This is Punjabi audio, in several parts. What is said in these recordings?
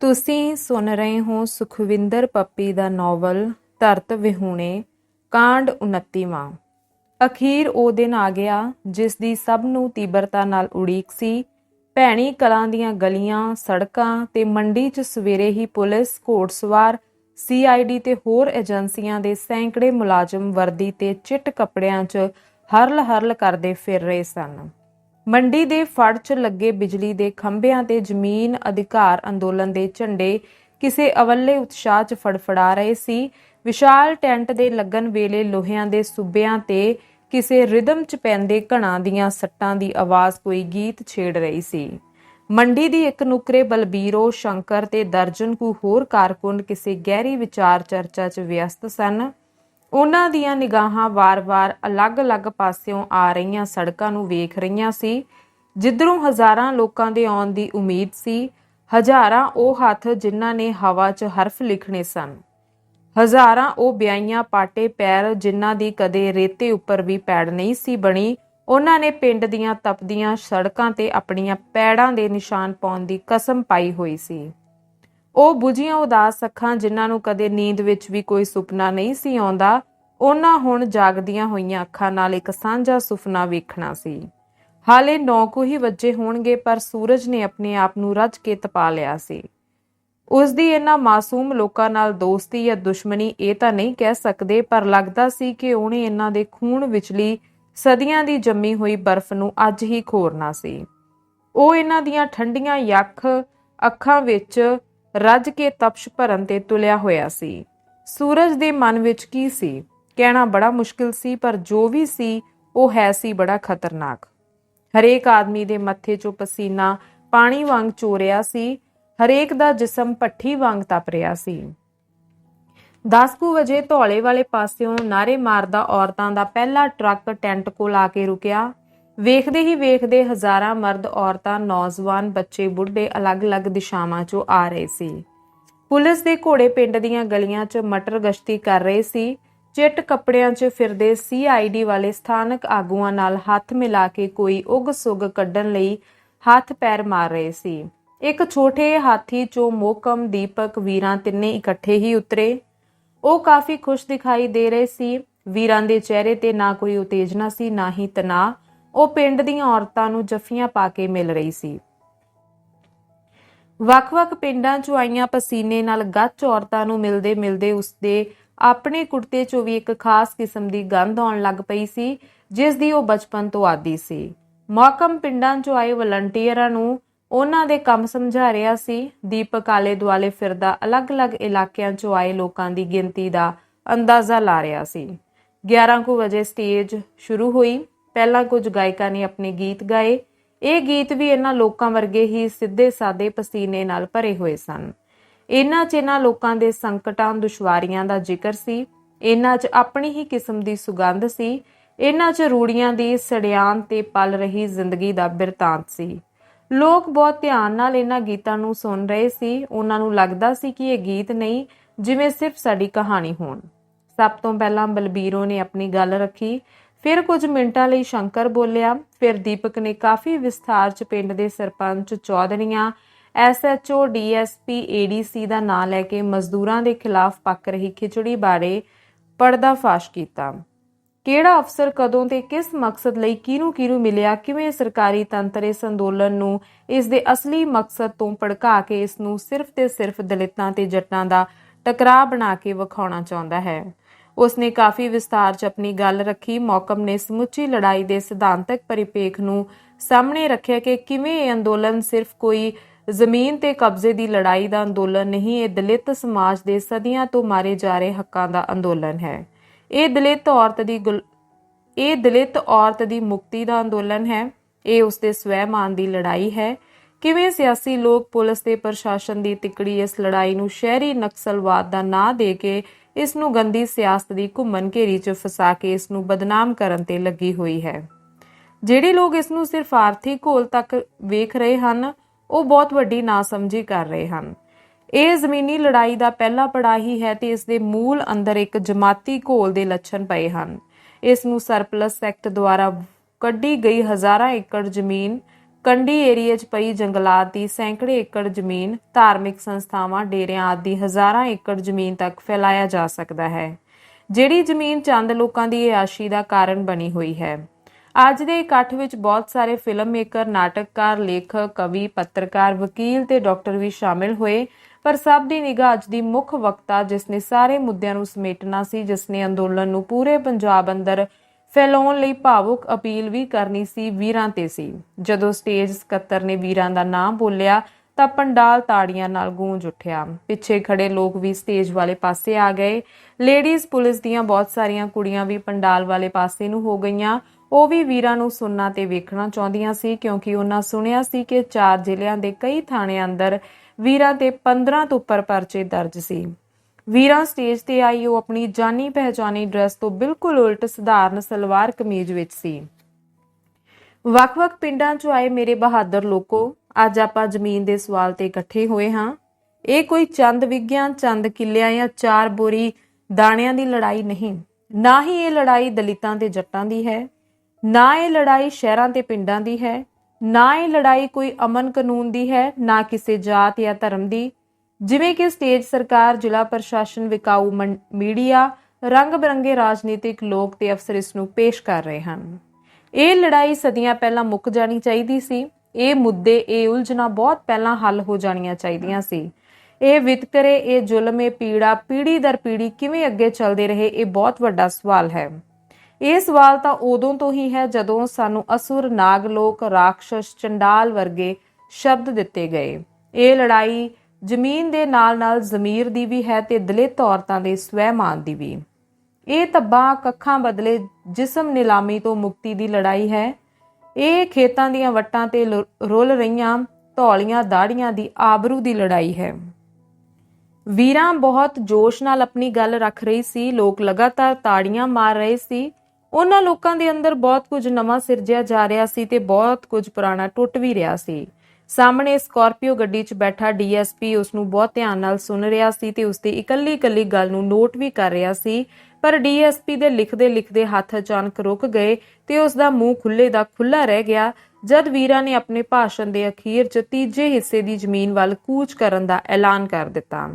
ਤੁਸੀਂ ਸੁਣ ਰਹੇ ਹੋ ਸੁਖਵਿੰਦਰ ਪੱਪੀ ਦਾ ਨੋਵਲ, ਧਰਤ ਵਿਹੂਣੇ, ਕਾਂਡ 29ਵਾਂ ਅਖੀਰ ਉਹ ਦਿਨ ਆ ਗਿਆ ਜਿਸ ਦੀ ਸਭ ਨੂੰ ਤੀਬਰਤਾ ਨਾਲ ਉਡੀਕ ਸੀ। ਭੈਣੀ ਕਲਾਂ ਦੀਆਂ ਗਲੀਆਂ, ਸੜਕਾਂ ਤੇ ਮੰਡੀ 'ਚ ਸਵੇਰੇ ਹੀ ਪੁਲਿਸ ਘੋੜਸਵਾਰ ਸੀਆਈਡੀ ਤੇ ਹੋਰ ਏਜੰਸੀਆਂ ਦੇ ਸੈਂਕੜੇ ਮੁਲਾਜ਼ਮ ਵਰਦੀ ਤੇ ਚਿੱਟ ਕੱਪੜਿਆਂ 'ਚ ਹਰਲ ਹਰਲ ਕਰਦੇ ਫਿਰ ਰਹੇ ਸਨ। ਮੰਡੀ ਦੇ ਫੜ 'ਚ ਲੱਗੇ ਬਿਜਲੀ ਦੇ ਖੰਭਿਆਂ ਤੇ ਜ਼ਮੀਨ ਅਧਿਕਾਰ ਅੰਦੋਲਨ ਦੇ ਝੰਡੇ ਕਿਸੇ ਅਵੱਲੇ ਉਤਸ਼ਾਹ 'ਚ ਫੜਫੜਾ ਰਹੇ ਸੀ। ਵਿਸ਼ਾਲ ਟੈਂਟ ਦੇ ਲੱਗਣ ਵੇਲੇ ਲੋਹਿਆਂ ਦੇ ਸੁੱਬਿਆਂ ਤੇ ਕਿਸੇ ਰਿਦਮ 'ਚ ਪੈਂਦੇ ਘਣਾ ਦੀਆਂ ਸੱਟਾਂ ਦੀ ਆਵਾਜ਼ ਕੋਈ ਗੀਤ ਛੇੜ ਰਹੀ ਸੀ। ਮੰਡੀ ਦੀ ਇੱਕ ਨੁਕਰੇ ਬਲਬੀਰੋ ਸ਼ੰਕਰ ਤੇ ਦਰਜਨ ਕੁ ਹੋਰ ਕਾਰਕੁਨ ਕਿਸੇ ਗਹਿਰੀ ਵਿਚਾਰ ਚਰਚਾ 'ਚ ਵਿਅਸਤ ਸਨ। ਉਹਨਾਂ ਦੀਆਂ ਨਿਗਾਹਾਂ ਵਾਰ-ਵਾਰ ਅਲੱਗ-ਅਲੱਗ ਪਾਸਿਓਂ ਆ ਰਹੀਆਂ ਸੜਕਾਂ ਨੂੰ ਵੇਖ ਰਹੀਆਂ ਸੀ। ਜਿੱਧਰੋਂ ਹਜ਼ਾਰਾਂ ਲੋਕਾਂ ਦੇ ਆਉਣ ਦੀ ਉਮੀਦ ਸੀ, ਹਜ਼ਾਰਾਂ ਉਹ ਹੱਥ ਜਿਨ੍ਹਾਂ ਨੇ ਹਵਾ 'ਚ ਹਰਫ ਲਿਖਣੇ ਸਨ। ਹਜ਼ਾਰਾਂ ਉਹ ਵਿਆਹੀਆਂ ਪਾਟੇ ਪੈਰ ਜਿਨ੍ਹਾਂ ਦੀ ਕਦੇ ਰੇਤੇ ਉੱਪਰ ਵੀ ਪੈੜ ਨਹੀਂ ਸੀ ਬਣੀ। ਉਹਨਾਂ ਨੇ ਪਿੰਡ ਦੀਆਂ ਤਪਦੀਆਂ ਸੜਕਾਂ ਤੇ ਆਪਣੀਆਂ ਪੈੜਾਂ ਦੇ ਨਿਸ਼ਾਨ ਪਾਉਣ ਦੀ ਕਸਮ ਪਾਈ ਹੋਈ ਸੀ। ਉਹ ਬੁਝੀਆਂ ਉਦਾਸ ਅੱਖਾਂ ਜਿਨ੍ਹਾਂ ਨੂੰ ਕਦੇ ਨੀਂਦ ਵਿੱਚ ਵੀ ਕੋਈ ਸੁਪਨਾ ਨਹੀਂ ਸੀ ਆਉਂਦਾ, ਉਹਨਾਂ ਹੁਣ ਜਾਗਦੀਆਂ ਹੋਈਆਂ ਅੱਖਾਂ ਨਾਲ ਇੱਕ ਸਾਂਝਾ ਸੁਪਨਾ ਵੇਖਣਾ ਸੀ। ਹਾਲੇ 9 ਕੁ ਹੀ ਵੱਜੇ ਹੋਣਗੇ, ਪਰ ਸੂਰਜ ਨੇ ਆਪਣੇ ਆਪ ਨੂੰ ਰੱਜ ਕੇ ਤਪਾ ਲਿਆ ਸੀ। ਉਸ ਦੀ ਇਹਨਾਂ ਮਾਸੂਮ ਲੋਕਾਂ ਨਾਲ ਦੋਸਤੀ ਜਾਂ ਦੁਸ਼ਮਣੀ ਇਹ ਤਾਂ ਨਹੀਂ ਕਹਿ ਸਕਦੇ, ਪਰ ਲੱਗਦਾ ਸੀ ਕਿ ਉਹਨੇ ਇਹਨਾਂ ਦੇ ਖੂਨ ਵਿਚਲੀ ਸਦੀਆਂ ਦੀ ਜੰਮੀ ਹੋਈ ਬਰਫ਼ ਨੂੰ ਅੱਜ ਹੀ ਖੋਰਨਾ ਸੀ। ਉਹ ਇਹਨਾਂ ਦੀਆਂ ਠੰਡੀਆਂ ਯੱਖ ਅੱਖਾਂ ਵਿੱਚ ਰੱਜ ਕੇ ਤਪਸ਼ ਭਰਨ ਤੇ ਤੁਲਿਆ ਹੋਇਆ ਸੀ। ਸੂਰਜ ਦੇ ਮਨ ਵਿੱਚ ਕੀ ਸੀ? ਕਹਿਣਾ ਬੜਾ ਮੁਸ਼ਕਿਲ ਸੀ, ਪਰ ਜੋ ਵੀ ਸੀ, ਉਹ ਹੈ ਸੀ ਬੜਾ ਖਤਰਨਾਕ। ਹਰੇਕ ਆਦਮੀ ਦੇ ਮੱਥੇ 'ਚੋਂ ਪਸੀਨਾ ਪਾਣੀ ਵਾਂਗ ਚੋਰਿਆ ਸੀ, ਹਰੇਕ ਦਾ ਜਿਸਮ ਪੱਠੀ ਵਾਂਗ ਤਪ ਰਿਹਾ ਸੀ। 10 ਕੁ ਵਜੇ ਧੌਲੇ ਵਾਲੇ ਪਾਸਿਓਂ ਨਾਰੇ ਮਾਰਦਾ ਔਰਤਾਂ ਦਾ ਪਹਿਲਾ ਟਰੱਕ ਟੈਂਟ ਕੋਲ ਆ ਕੇ ਰੁਕਿਆ। ਵੇਖਦੇ ਹੀ ਵੇਖਦੇ ਹਜ਼ਾਰਾਂ ਮਰਦ, ਔਰਤਾਂ, ਨੌਜਵਾਨ, ਬੱਚੇ, ਬੁੱਢੇ ਅਲੱਗ-ਅਲੱਗ ਦਿਸ਼ਾਵਾਂ 'ਚੋਂ ਆ ਰਹੇ ਸੀ। ਪੁਲਿਸ ਦੇ ਘੋੜੇ ਪਿੰਡ ਦੀਆਂ ਗਲੀਆਂ 'ਚ ਮਟਰ ਗਸ਼ਤੀ ਕਰ ਰਹੇ ਸੀ। ਚਿੱਟ ਕੱਪੜਿਆਂ 'ਚ ਫਿਰਦੇ ਸੀਆਈਡੀ ਵਾਲੇ ਸਥਾਨਕ ਆਗੂਆਂ ਨਾਲ ਹੱਥ ਮਿਲਾ ਕੇ ਕੋਈ ਉਗ-ਸੁਗ ਕੱਢਣ ਲਈ ਹੱਥ ਪੈਰ ਮਾਰ ਰਹੇ ਸੀ। ਇੱਕ ਛੋਟੇ ਹਾਥੀ 'ਚੋਂ ਮੋਕਮ ਦੀਪਕ ਵੀਰਾਂ ਤਿੰਨੇ ਇਕੱਠੇ ਹੀ ਉਤਰੇ। ਉਹ ਕਾਫੀ ਖੁਸ਼ ਦਿਖਾਈ ਦੇ ਰਹੇ ਸੀ। ਵੀਰਾਂ ਦੇ ਚਿਹਰੇ ਤੇ ਨਾ ਕੋਈ ਉਤੇਜਨਾ ਸੀ, ਨਾ ਹੀ ਤਣਾਅ। ਉਹ ਪਿੰਡ ਦੀਆਂ ਔਰਤਾਂ ਨੂੰ ਜੱਫੀਆਂ ਪਾ ਕੇ ਮਿਲ ਰਹੀ ਸੀ। ਵੱਖ-ਵੱਖ ਪਿੰਡਾਂ 'ਚੋਂ ਆਈਆਂ ਪਸੀਨੇ ਨਾਲ ਗੱਚ ਔਰਤਾਂ ਨੂੰ ਮਿਲਦੇ ਮਿਲਦੇ ਉਸਦੇ ਆਪਣੇ ਕੁੜਤੇ 'ਚੋਂ ਵੀ ਇੱਕ ਖਾਸ ਕਿਸਮ ਦੀ ਗੰਧ ਆਉਣ ਲੱਗ ਪਈ ਸੀ, ਜਿਸ ਦੀ ਉਹ ਬਚਪਨ ਤੋਂ ਆਦੀ ਸੀ। ਮੌਕਮ ਪਿੰਡਾਂ 'ਚੋਂ ਆਏ ਵਲੰਟੀਅਰਾਂ ਨੂੰ ਉਹਨਾਂ ਦੇ ਕੰਮ ਸਮਝਾ ਰਿਹਾ ਸੀ। ਦੀਪਕ ਆਲੇ ਦੁਆਲੇ ਫਿਰਦਾ ਅਲੱਗ-ਅਲੱਗ ਇਲਾਕਿਆਂ 'ਚੋਂ ਆਏ ਲੋਕਾਂ ਦੀ ਗਿਣਤੀ ਦਾ ਅੰਦਾਜ਼ਾ ਲਾ ਰਿਹਾ ਸੀ। 11 ਕੁ ਵਜੇ ਸਟੇਜ ਸ਼ੁਰੂ ਹੋਈ। ਪਹਿਲਾਂ ਕੁਝ ਗਾਇਕਾਂ ਨੇ ਆਪਣੇ ਗੀਤ ਗਾਏ। ਇਹ ਗੀਤ ਵੀ ਇਹਨਾਂ ਲੋਕਾਂ ਵਰਗੇ ਹੀ ਸਿੱਧੇ ਸਾਦੇ ਪਸੀਨੇ ਨਾਲ ਭਰੇ ਹੋਏ ਸਨ। ਇਹਨਾਂ 'ਚ ਇਹਨਾਂ ਲੋਕਾਂ ਦੇ ਸੰਕਟਾਂ, ਦੁਸ਼ਵਾਰੀਆਂ ਦਾ ਜ਼ਿਕਰ ਸੀ। ਇਹਨਾਂ 'ਚ ਆਪਣੀ ਹੀ ਕਿਸਮ ਦੀ ਸੁਗੰਧ ਸੀ। ਇਹਨਾਂ 'ਚ ਰੂੜੀਆਂ ਦੀ ਸੜਿਆਨ ਤੇ ਪਲ ਰਹੀ ਜ਼ਿੰਦਗੀ ਦਾ ਬਿਰਤਾਂਤ ਸੀ। ਲੋਕ ਬਹੁਤ ਧਿਆਨ ਨਾਲ ਇਹਨਾਂ ਗੀਤਾਂ ਨੂੰ ਸੁਣ ਰਹੇ ਸੀ। ਉਹਨਾਂ ਨੂੰ ਲੱਗਦਾ ਸੀ ਕਿ ਇਹ ਗੀਤ ਨਹੀਂ, ਜਿਵੇਂ ਸਿਰਫ ਸਾਡੀ ਕਹਾਣੀ ਹੋਣ। ਸਭ ਤੋਂ ਪਹਿਲਾਂ ਬਲਬੀਰੋ ਨੇ ਆਪਣੀ ਗੱਲ ਰੱਖੀ। ਫਿਰ ਕੁਝ ਮਿੰਟਾਂ ਲਈ ਸ਼ੰਕਰ ਬੋਲਿਆ, ਫਿਰ ਦੀਪਕ ਨੇ ਕਾਫੀ ਵਿਸਥਾਰ ਚ ਪਿੰਡ ਦੇ ਸਰਪੰਚ ਚੌਧਰੀਆਂ ਐਸਐਚਓ ਡੀਐਸਪੀ ਏਡੀਸੀ ਦਾ ਨਾਂ ਲੈ ਕੇ ਮਜ਼ਦੂਰਾਂ ਦੇ ਖਿਲਾਫ ਪੱਕ ਰਹੀ ਖਿਚੜੀ ਬਾਰੇ ਪਰਦਾਫਾਸ਼ ਕੀਤਾ। ਕਿਹੜਾ ਅਫਸਰ ਕਦੋਂ ਤੇ ਕਿਸ ਮਕਸਦ ਲਈ ਕਿਹਨੂੰ ਕਿਹਨੂੰ ਮਿਲਿਆ, ਕਿਵੇਂ ਸਰਕਾਰੀ ਤੰਤਰ ਇਸ ਅੰਦੋਲਨ ਨੂੰ ਇਸ ਦੇ ਅਸਲੀ ਮਕਸਦ ਤੋਂ ਭੜਕਾ ਕੇ ਇਸ ਨੂੰ ਸਿਰਫ ਤੇ ਸਿਰਫ ਦਲਿਤਾਂ ਤੇ ਜੱਟਾਂ ਦਾ ਟਕਰਾਅ ਬਣਾ ਕੇ ਵਿਖਾਉਣਾ ਚਾਹੁੰਦਾ ਹੈ? ਉਸਨੇ ਕਾਫੀ ਵਿਸਤਾਰ 'ਚ ਆਪਣੀ ਗੱਲ ਰੱਖੀ। ਮੌਕਮ ਨੇ ਸਮੁੱਚੀ ਲੜਾਈ ਦੇ ਸਿਧਾਂਤਕ ਪਰਿਪੇਖ ਨੂੰ ਸਾਹਮਣੇ ਰੱਖਿਆ ਕਿ ਕਿਵੇਂ ਇਹ ਅੰਦੋਲਨ ਸਿਰਫ ਕੋਈ ਜ਼ਮੀਨ ਤੇ ਕਬਜ਼ੇ ਦੀ ਲੜਾਈ ਦਾ ਅੰਦੋਲਨ ਨਹੀਂ, ਇਹ ਦਲਿਤ ਸਮਾਜ ਦੇ ਸਦੀਆਂ ਤੋਂ ਮਾਰੇ ਜਾ ਰਹੇ ਹੱਕਾਂ ਦਾ ਅੰਦੋਲਨ ਹੈ। ਇਹ ਦਲਿਤ ਔਰਤ ਦੀ ਇਹ ਦਲਿਤ ਔਰਤ ਦੀ ਮੁਕਤੀ ਦਾ ਅੰਦੋਲਨ ਹੈ। ਇਹ ਉਸਦੇ ਸਵੈਮਾਨ ਦੀ ਲੜਾਈ ਹੈ। ਕਿਵੇਂ ਸਿਆਸੀ ਲੋਕ, ਪੁਲਿਸ ਤੇ ਪ੍ਰਸ਼ਾਸਨ ਦੀ ਤਿਕੜੀ ਇਸ ਲੜਾਈ ਨੂੰ ਸ਼ਹਿਰੀ ਨਕਸਲਵਾਦ ਦਾ ਨਾਂ ਦੇ ਕੇ ਇਸ ਨੂੰ ਗੰਦੀ ਸਿਆਸਤ ਦੀ ਘੁੰਮਣ ਘੇਰੀ 'ਚ ਫਸਾ ਕੇ ਇਸ ਨੂੰ ਬਦਨਾਮ ਕਰਨ ਤੇ ਲੱਗੀ ਹੋਈ ਹੈ। ਜਿਹੜੇ ਲੋਕ ਇਸ ਨੂੰ ਸਿਰਫ ਆਰਥਿਕ ਘੋਲ ਤੱਕ ਵੇਖ ਰਹੇ ਹਨ, ਉਹ ਬਹੁਤ ਵੱਡੀ ਨਾਸਮਝੀ ਕਰ ਰਹੇ ਹਨ। ਇਹ ਜ਼ਮੀਨੀ ਲੜਾਈ ਦਾ ਪਹਿਲਾ ਪੜਾਅ ਹੀ ਹੈ ਤੇ ਇਸ ਦੇ ਮੂਲ ਅੰਦਰ ਇੱਕ ਜਮਾਤੀ ਘੋਲ ਦੇ ਲੱਛਣ ਪਏ ਹਨ। ਇਸ ਨੂੰ ਸਰਪਲਸ ਐਕਟ ਦੁਆਰਾ ਕੱਢੀ ਗਈ ਹਜ਼ਾਰਾਂ ਏਕੜ ਜ਼ਮੀਨ ਕੰਢੀ ਏਰੀਏ 'ਚ ਪਈ ਜੰਗਲਾਤ ਦੀ ਸੈਂਕੜੇ ਏਕੜ ਜ਼ਮੀਨ ਧਾਰਮਿਕ ਸੰਸਥਾਵਾਂ, ਡੇਰਿਆਂ ਆਦਿ ਹਜ਼ਾਰਾਂ ਏਕੜ ਜ਼ਮੀਨ ਤੱਕ ਫੈਲਾਇਆ ਜਾ ਸਕਦਾ ਹੈ। ਜਿਹੜੀ ਜ਼ਮੀਨ ਚੰਦ ਲੋਕਾਂ ਦੀ ਇਆਸ਼ੀ ਦਾ ਕਾਰਨ ਬਣੀ ਹੋਈ ਹੈ। ਅੱਜ ਦੇ ਇਕੱਠ ਵਿੱਚ ਬਹੁਤ ਸਾਰੇ ਫਿਲਮ ਮੇਕਰ ਨਾਟਕਕਾਰ, ਲੇਖਕ, ਕਵੀ, ਪੱਤਰਕਾਰ, ਵਕੀਲ ਤੇ ਡਾਕਟਰ ਵੀ ਸ਼ਾਮਿਲ ਹੋਏ, ਪਰ ਸਭ ਦੀ ਨਿਗਾਹ ਅੱਜ ਦੀ ਮੁੱਖ ਵਕਤਾ ਜਿਸ ਨੇ ਸਾਰੇ ਮੁੱਦਿਆਂ ਨੂੰ ਸਮੇਟਣਾ ਸੀ ਜਿਸ ਨੇ ਅੰਦੋਲਨ ਨੂੰ ਪੂਰੇ ਪੰਜਾਬ ਅੰਦਰ ਫੈਲਾਉਣ ਲਈ ਭਾਵੁਕ ਅਪੀਲ ਵੀ ਕਰਨੀ ਸੀ ਵੀਰਾਂ ਤੇ ਸੀ। ਜਦੋਂ ਸਟੇਜ ਸਕੱਤਰ ਨੇ ਵੀਰਾਂ ਦਾ ਨਾਮ ਬੋਲਿਆ, ਤਾਂ ਪੰਡਾਲ ਤਾੜੀਆਂ ਨਾਲ ਗੂੰਜ ਉੱਠਿਆ। ਪਿੱਛੇ ਖੜੇ ਲੋਕ ਵੀ ਸਟੇਜ ਵਾਲੇ ਪਾਸੇ ਆ ਗਏ। ਲੇਡੀਜ਼ ਪੁਲਿਸ ਦੀਆਂ ਬਹੁਤ ਸਾਰੀਆਂ ਕੁੜੀਆਂ ਵੀ ਪੰਡਾਲ ਵਾਲੇ ਪਾਸੇ ਨੂੰ ਹੋ ਗਈਆਂ। ਉਹ ਵੀ ਵੀਰਾਂ ਨੂੰ ਸੁਣਨਾ ਤੇ ਵੇਖਣਾ ਚਾਹੁੰਦੀਆਂ ਸੀ, ਕਿਉਂਕਿ ਉਹਨਾਂ ਸੁਣਿਆ ਸੀ ਕਿ ਚਾਰ ਜ਼ਿਲ੍ਹਿਆਂ ਦੇ ਕਈ ਥਾਣਿਆਂ ਅੰਦਰ ਵੀਰਾਂ ਤੇ 15 ਤੋਂ ਉੱਪਰ ਪਰਚੇ ਦਰਜ ਸੀ। ਵੀਰਾਂ ਸਟੇਜ ਤੇ ਆਈ ਉਹ ਆਪਣੀ ਜਾਨੀ ਪਹਿਚਾਨੀ ਡਰੈਸ ਤੋਂ ਬਿਲਕੁਲ ਉਲਟ ਸਧਾਰਨ ਸਲਵਾਰ ਕਮੀਜ਼ ਵਿੱਚ ਸੀ। ਵੱਖ-ਵੱਖ ਪਿੰਡਾਂ 'ਚੋਂ ਆਏ ਮੇਰੇ ਬਹਾਦਰ ਲੋਕੋ, ਅੱਜ ਆਪਾਂ ਜ਼ਮੀਨ ਦੇ ਸਵਾਲ ਤੇ ਇਕੱਠੇ ਹੋਏ ਹਾਂ। ਇਹ ਕੋਈ ਚੰਦ ਵਿਗਿਆਨ ਚੰਦ ਕਿੱਲਿਆਂ ਜਾਂ ਚਾਰ ਬੋਰੀ ਦਾਣਿਆਂ ਦੀ ਲੜਾਈ ਨਹੀਂ। ਨਾ ਹੀ ਇਹ ਲੜਾਈ ਦਲਿਤਾਂ ਤੇ ਜੱਟਾਂ ਦੀ ਹੈ, ਨਾ ਇਹ ਲੜਾਈ ਸ਼ਹਿਰਾਂ ਤੇ ਪਿੰਡਾਂ ਦੀ ਹੈ, ਨਾ ਇਹ ਲੜਾਈ ਕੋਈ ਅਮਨ ਕਾਨੂੰਨ ਦੀ ਹੈ, ਨਾ ਕਿਸੇ ਜਾਤ ਜਾਂ ਧਰਮ ਦੀ। ਜਿਵੇਂ ਕਿ ਸਟੇਜ ਸਰਕਾਰ, ਜ਼ਿਲ੍ਹਾ ਪ੍ਰਸ਼ਾਸਨ, ਵਿਕਾਊ ਮੰ- ਮੀਡੀਆ ਰੰਗ ਬਰੰਗੇ ਰਾਜਨੀਤਿਕ ਲੋਕ ਤੇ ਅਫਸਰ ਇਸ ਨੂੰ ਪੇਸ਼ ਕਰ ਰਹੇ ਹਨ। ਇਹ ਲੜਾਈ ਸਦੀਆਂ ਪਹਿਲਾਂ ਮੁੱਕ ਜਾਣੀ ਚਾਹੀਦੀ ਸੀ। ਇਹ ਮੁੱਦੇ, ਇਹ ਉਲਝਣਾ ਬਹੁਤ ਪਹਿਲਾਂ ਹੱਲ ਹੋ ਜਾਣੀਆਂ ਚਾਹੀਦੀਆਂ ਸੀ। ਇਹ ਵਿਤਕਰੇ, ਇਹ ਜ਼ੁਲਮ, ਇਹ ਪੀੜਾ ਪੀੜੀ ਦਰ ਪੀੜੀ ਕਿਵੇਂ ਅੱਗੇ ਚੱਲਦੇ ਰਹੇ, ਇਹ ਬਹੁਤ ਵੱਡਾ ਸਵਾਲ ਹੈ। ਇਹ ਸਵਾਲ ਤਾਂ ਉਦੋਂ ਤੋਂ ਹੀ ਹੈ ਜਦੋਂ ਸਾਨੂੰ ਅਸੁਰ, ਨਾਗ ਲੋਕ ਰਾਖਸ਼ ਚੰਡਾਲ ਵਰਗੇ ਸ਼ਬਦ ਦਿੱਤੇ ਗਏ। ਇਹ ਲੜਾਈ ਜ਼ਮੀਨ ਦੇ ਨਾਲ-ਨਾਲ ਜ਼ਮੀਰ ਦੀ ਵੀ ਹੈ ਤੇ ਦਲਿਤ ਔਰਤਾਂ ਦੇ ਸਵੈਮਾਨ ਦੀ ਵੀ। ਇਹ ਤੱਬਾਂ ਕੱਖਾਂ ਬਦਲੇ ਜਿਸਮ ਨਿਲਾਮੀ ਤੋਂ ਮੁਕਤੀ ਦੀ ਲੜਾਈ ਹੈ। ਇਹ ਖੇਤਾਂ ਦੀਆਂ ਵੱਟਾਂ ਤੇ ਲੁ- ਰਹੀਆਂ ਧੌਲੀਆਂ ਦਾੜੀਆਂ ਦੀ ਆਬਰੂ ਦੀ ਲੜਾਈ ਹੈ। ਵੀਰਾਂ ਬਹੁਤ ਜੋਸ਼ ਨਾਲ ਆਪਣੀ ਗੱਲ ਰੱਖ ਰਹੀ ਸੀ। ਲੋਕ ਲਗਾਤਾਰ ਤਾੜੀਆਂ ਮਾਰ ਰਹੇ ਸੀ। ਉਹਨਾਂ ਲੋਕਾਂ ਦੇ ਅੰਦਰ ਬਹੁਤ ਕੁਝ ਨਵਾਂ ਸਿਰਜਿਆ ਜਾ ਰਿਹਾ ਸੀ ਤੇ ਬਹੁਤ ਕੁਝ ਪੁਰਾਣਾ ਟੁੱਟ ਵੀ ਰਿਹਾ ਸੀ। ਸਾਹਮਣੇ ਸਕਾਰਪੀਓ ਗੱਡੀ 'ਚ ਬੈਠਾ ਡੀਐਸਪੀ ਉਸ ਨੂੰ ਬਹੁਤ ਧਿਆਨ ਨਾਲ ਸੁਣ ਰਿਹਾ ਸੀ ਤੇ ਉਸ ਦੀ ਇਕੱਲੀ ਇਕੱਲੀ ਗੱਲ ਨੂੰ ਨੋਟ ਵੀ ਕਰ ਰਿਹਾ ਸੀ। ਪਰ ਡੀਐਸਪੀ ਦੇ ਲਿਖਦੇ ਲਿਖਦੇ ਹੱਥ ਅਚਾਨਕ ਰੁਕ ਗਏ ਤੇ ਉਸ ਦਾ ਮੂੰਹ ਖੁੱਲੇ ਦਾ ਖੁੱਲਾ ਰਹਿ ਗਿਆ, ਜਦ ਵੀਰਾ ਨੇ ਆਪਣੇ ਭਾਸ਼ਣ ਦੇ ਅਖੀਰ 'ਚ ਤੀਜੇ ਹਿੱਸੇ ਦੀ ਜ਼ਮੀਨ ਵੱਲ ਕੂਚ ਕਰਨ ਦਾ ਐਲਾਨ ਕਰ ਦਿੱਤਾ।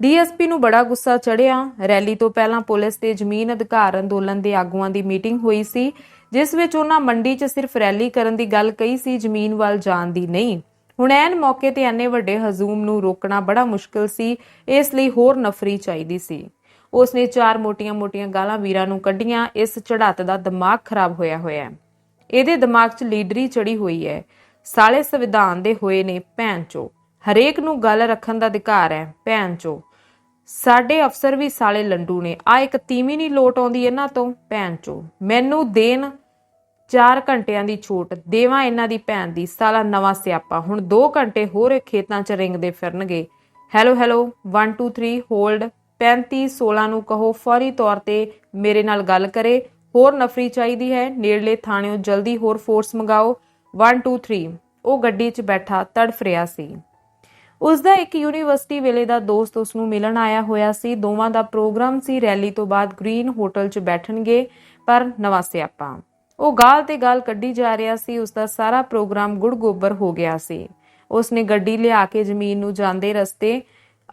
ਡੀਐਸਪੀ ਨੂੰ ਬੜਾ ਗੁੱਸਾ ਚੜਿਆ ਰੈਲੀ ਤੋਂ ਪਹਿਲਾਂ ਪੁਲਿਸ ਤੇ ਜ਼ਮੀਨ ਅਧਿਕਾਰ ਅੰਦੋਲਨ ਦੇ ਆਗੂਆਂ ਦੀ ਮੀਟਿੰਗ ਹੋਈ ਸੀ। ਜਿਸ ਵਿੱਚ ਉਹਨਾਂ ਮੰਡੀ 'ਚ ਸਿਰਫ ਰੈਲੀ ਕਰਨ ਦੀ ਗੱਲ ਕਹੀ ਸੀ, ਜ਼ਮੀਨ ਵੱਲ ਜਾਣ ਦੀ ਨਹੀਂ। ਹੁਣ ਐਨ ਮੌਕੇ ਤੇ ਐਨੇ ਵੱਡੇ ਹਜ਼ੂਮ ਨੂੰ ਰੋਕਣਾ ਬੜਾ ਮੁਸ਼ਕਲ ਸੀ, ਇਸ ਲਈ ਹੋਰ ਨਫਰੀ ਚਾਹੀਦੀ ਸੀ। ਉਸਨੇ ਚਾਰ ਮੋਟੀਆਂ-ਮੋਟੀਆਂ ਗਾਲਾਂ ਵੀਰਾਂ ਨੂੰ ਕੱਢੀਆਂ, ਇਸ ਚੜਾਤ ਦਾ ਦਿਮਾਗ ਖਰਾਬ ਹੋਇਆ ਹੋਇਆ ਹੈ। ਇਹਦੇ ਦਿਮਾਗ 'ਚ ਲੀਡਰੀ ਚੜੀ ਹੋਈ ਹੈ। ਸਾਲੇ ਸੰਵਿਧਾਨ ਦੇ ਹੋਏ ਨੇ, ਭੈਣ ਚੋ। ਹਰੇਕ ਨੂੰ ਗੱਲ ਰੱਖਣ ਦਾ ਅਧਿਕਾਰ ਹੈ, ਭੈਣ ਚੋ। ਸਾਡੇ ਅਫਸਰ ਵੀ ਸਾਲੇ ਲੰਡੂ ਨੇ। ਆ ਇੱਕ ਤੀਵੀਂ ਨਹੀਂ ਲੋਟ ਆਉਂਦੀ ਇਹਨਾਂ ਤੋਂ, ਭੈਣ ਚੋ। ਮੈਨੂੰ ਦੇਣ 4 ਘੰਟਿਆਂ ਦੀ ਛੂਟ, ਦੇਵਾਂ ਇਹਨਾਂ ਦੀ ਭੈਣ ਦੀ, ਸਾਲਾ ਨਵਾਂ ਸਿਆਪਾ। ਹੁਣ 2 ਘੰਟੇ ਹੋਰ ਇਹ ਖੇਤਾਂ 'ਚ ਰਿੰਗਦੇ ਫਿਰਨਗੇ। ਹੈਲੋ ਹੈਲੋ 1 2 3 ਹੋਲਡ 35 16 ਨੂੰ ਕਹੋ, ਫੌਰੀ ਤੌਰ ਤੇ ਮੇਰੇ ਨਾਲ ਗੱਲ ਕਰੇ। ਹੋਰ ਨਫਰੀ ਚਾਹੀਦੀ ਹੈ, ਨੇੜਲੇ ਥਾਣਿਓਂ ਜਲਦੀ ਹੋਰ ਫੋਰਸ ਮੰਗਾਓ। 1 2 3 ਉਹ ਗੱਡੀ 'ਚ ਬੈਠਾ ਤੜਫ ਰਿਹਾ ਸੀ। ਉਸ ਦਾ ਇੱਕ ਯੂਨੀਵਰਸਿਟੀ ਵੇਲੇ ਦਾ ਦੋਸਤ ਉਸ ਨੂੰ ਮਿਲਣ ਆਇਆ ਹੋਇਆ ਸੀ। ਦੋਵਾਂ ਦਾ ਪ੍ਰੋਗਰਾਮ ਸੀ, ਰੈਲੀ ਤੋਂ ਬਾਅਦ ਗ੍ਰੀਨ ਹੋਟਲ 'ਚ ਬੈਠਣਗੇ, ਪਰ ਨਵਾਂ ਸਿਆਪਾ। ਉਹ ਗਾਲ ਤੇ ਗਾਲ ਕੱਢੀ ਜਾ ਰਿਹਾ ਸੀ ਉਸ ਦਾ ਸਾਰਾ ਪ੍ਰੋਗਰਾਮ ਗੁੜ ਗੋਬਰ ਹੋ ਗਿਆ ਸੀ। ਉਸ ਨੇ ਗੱਡੀ ਲਿਆ ਕੇ ਜ਼ਮੀਨ ਨੂੰ ਜਾਂਦੇ ਰਸਤੇ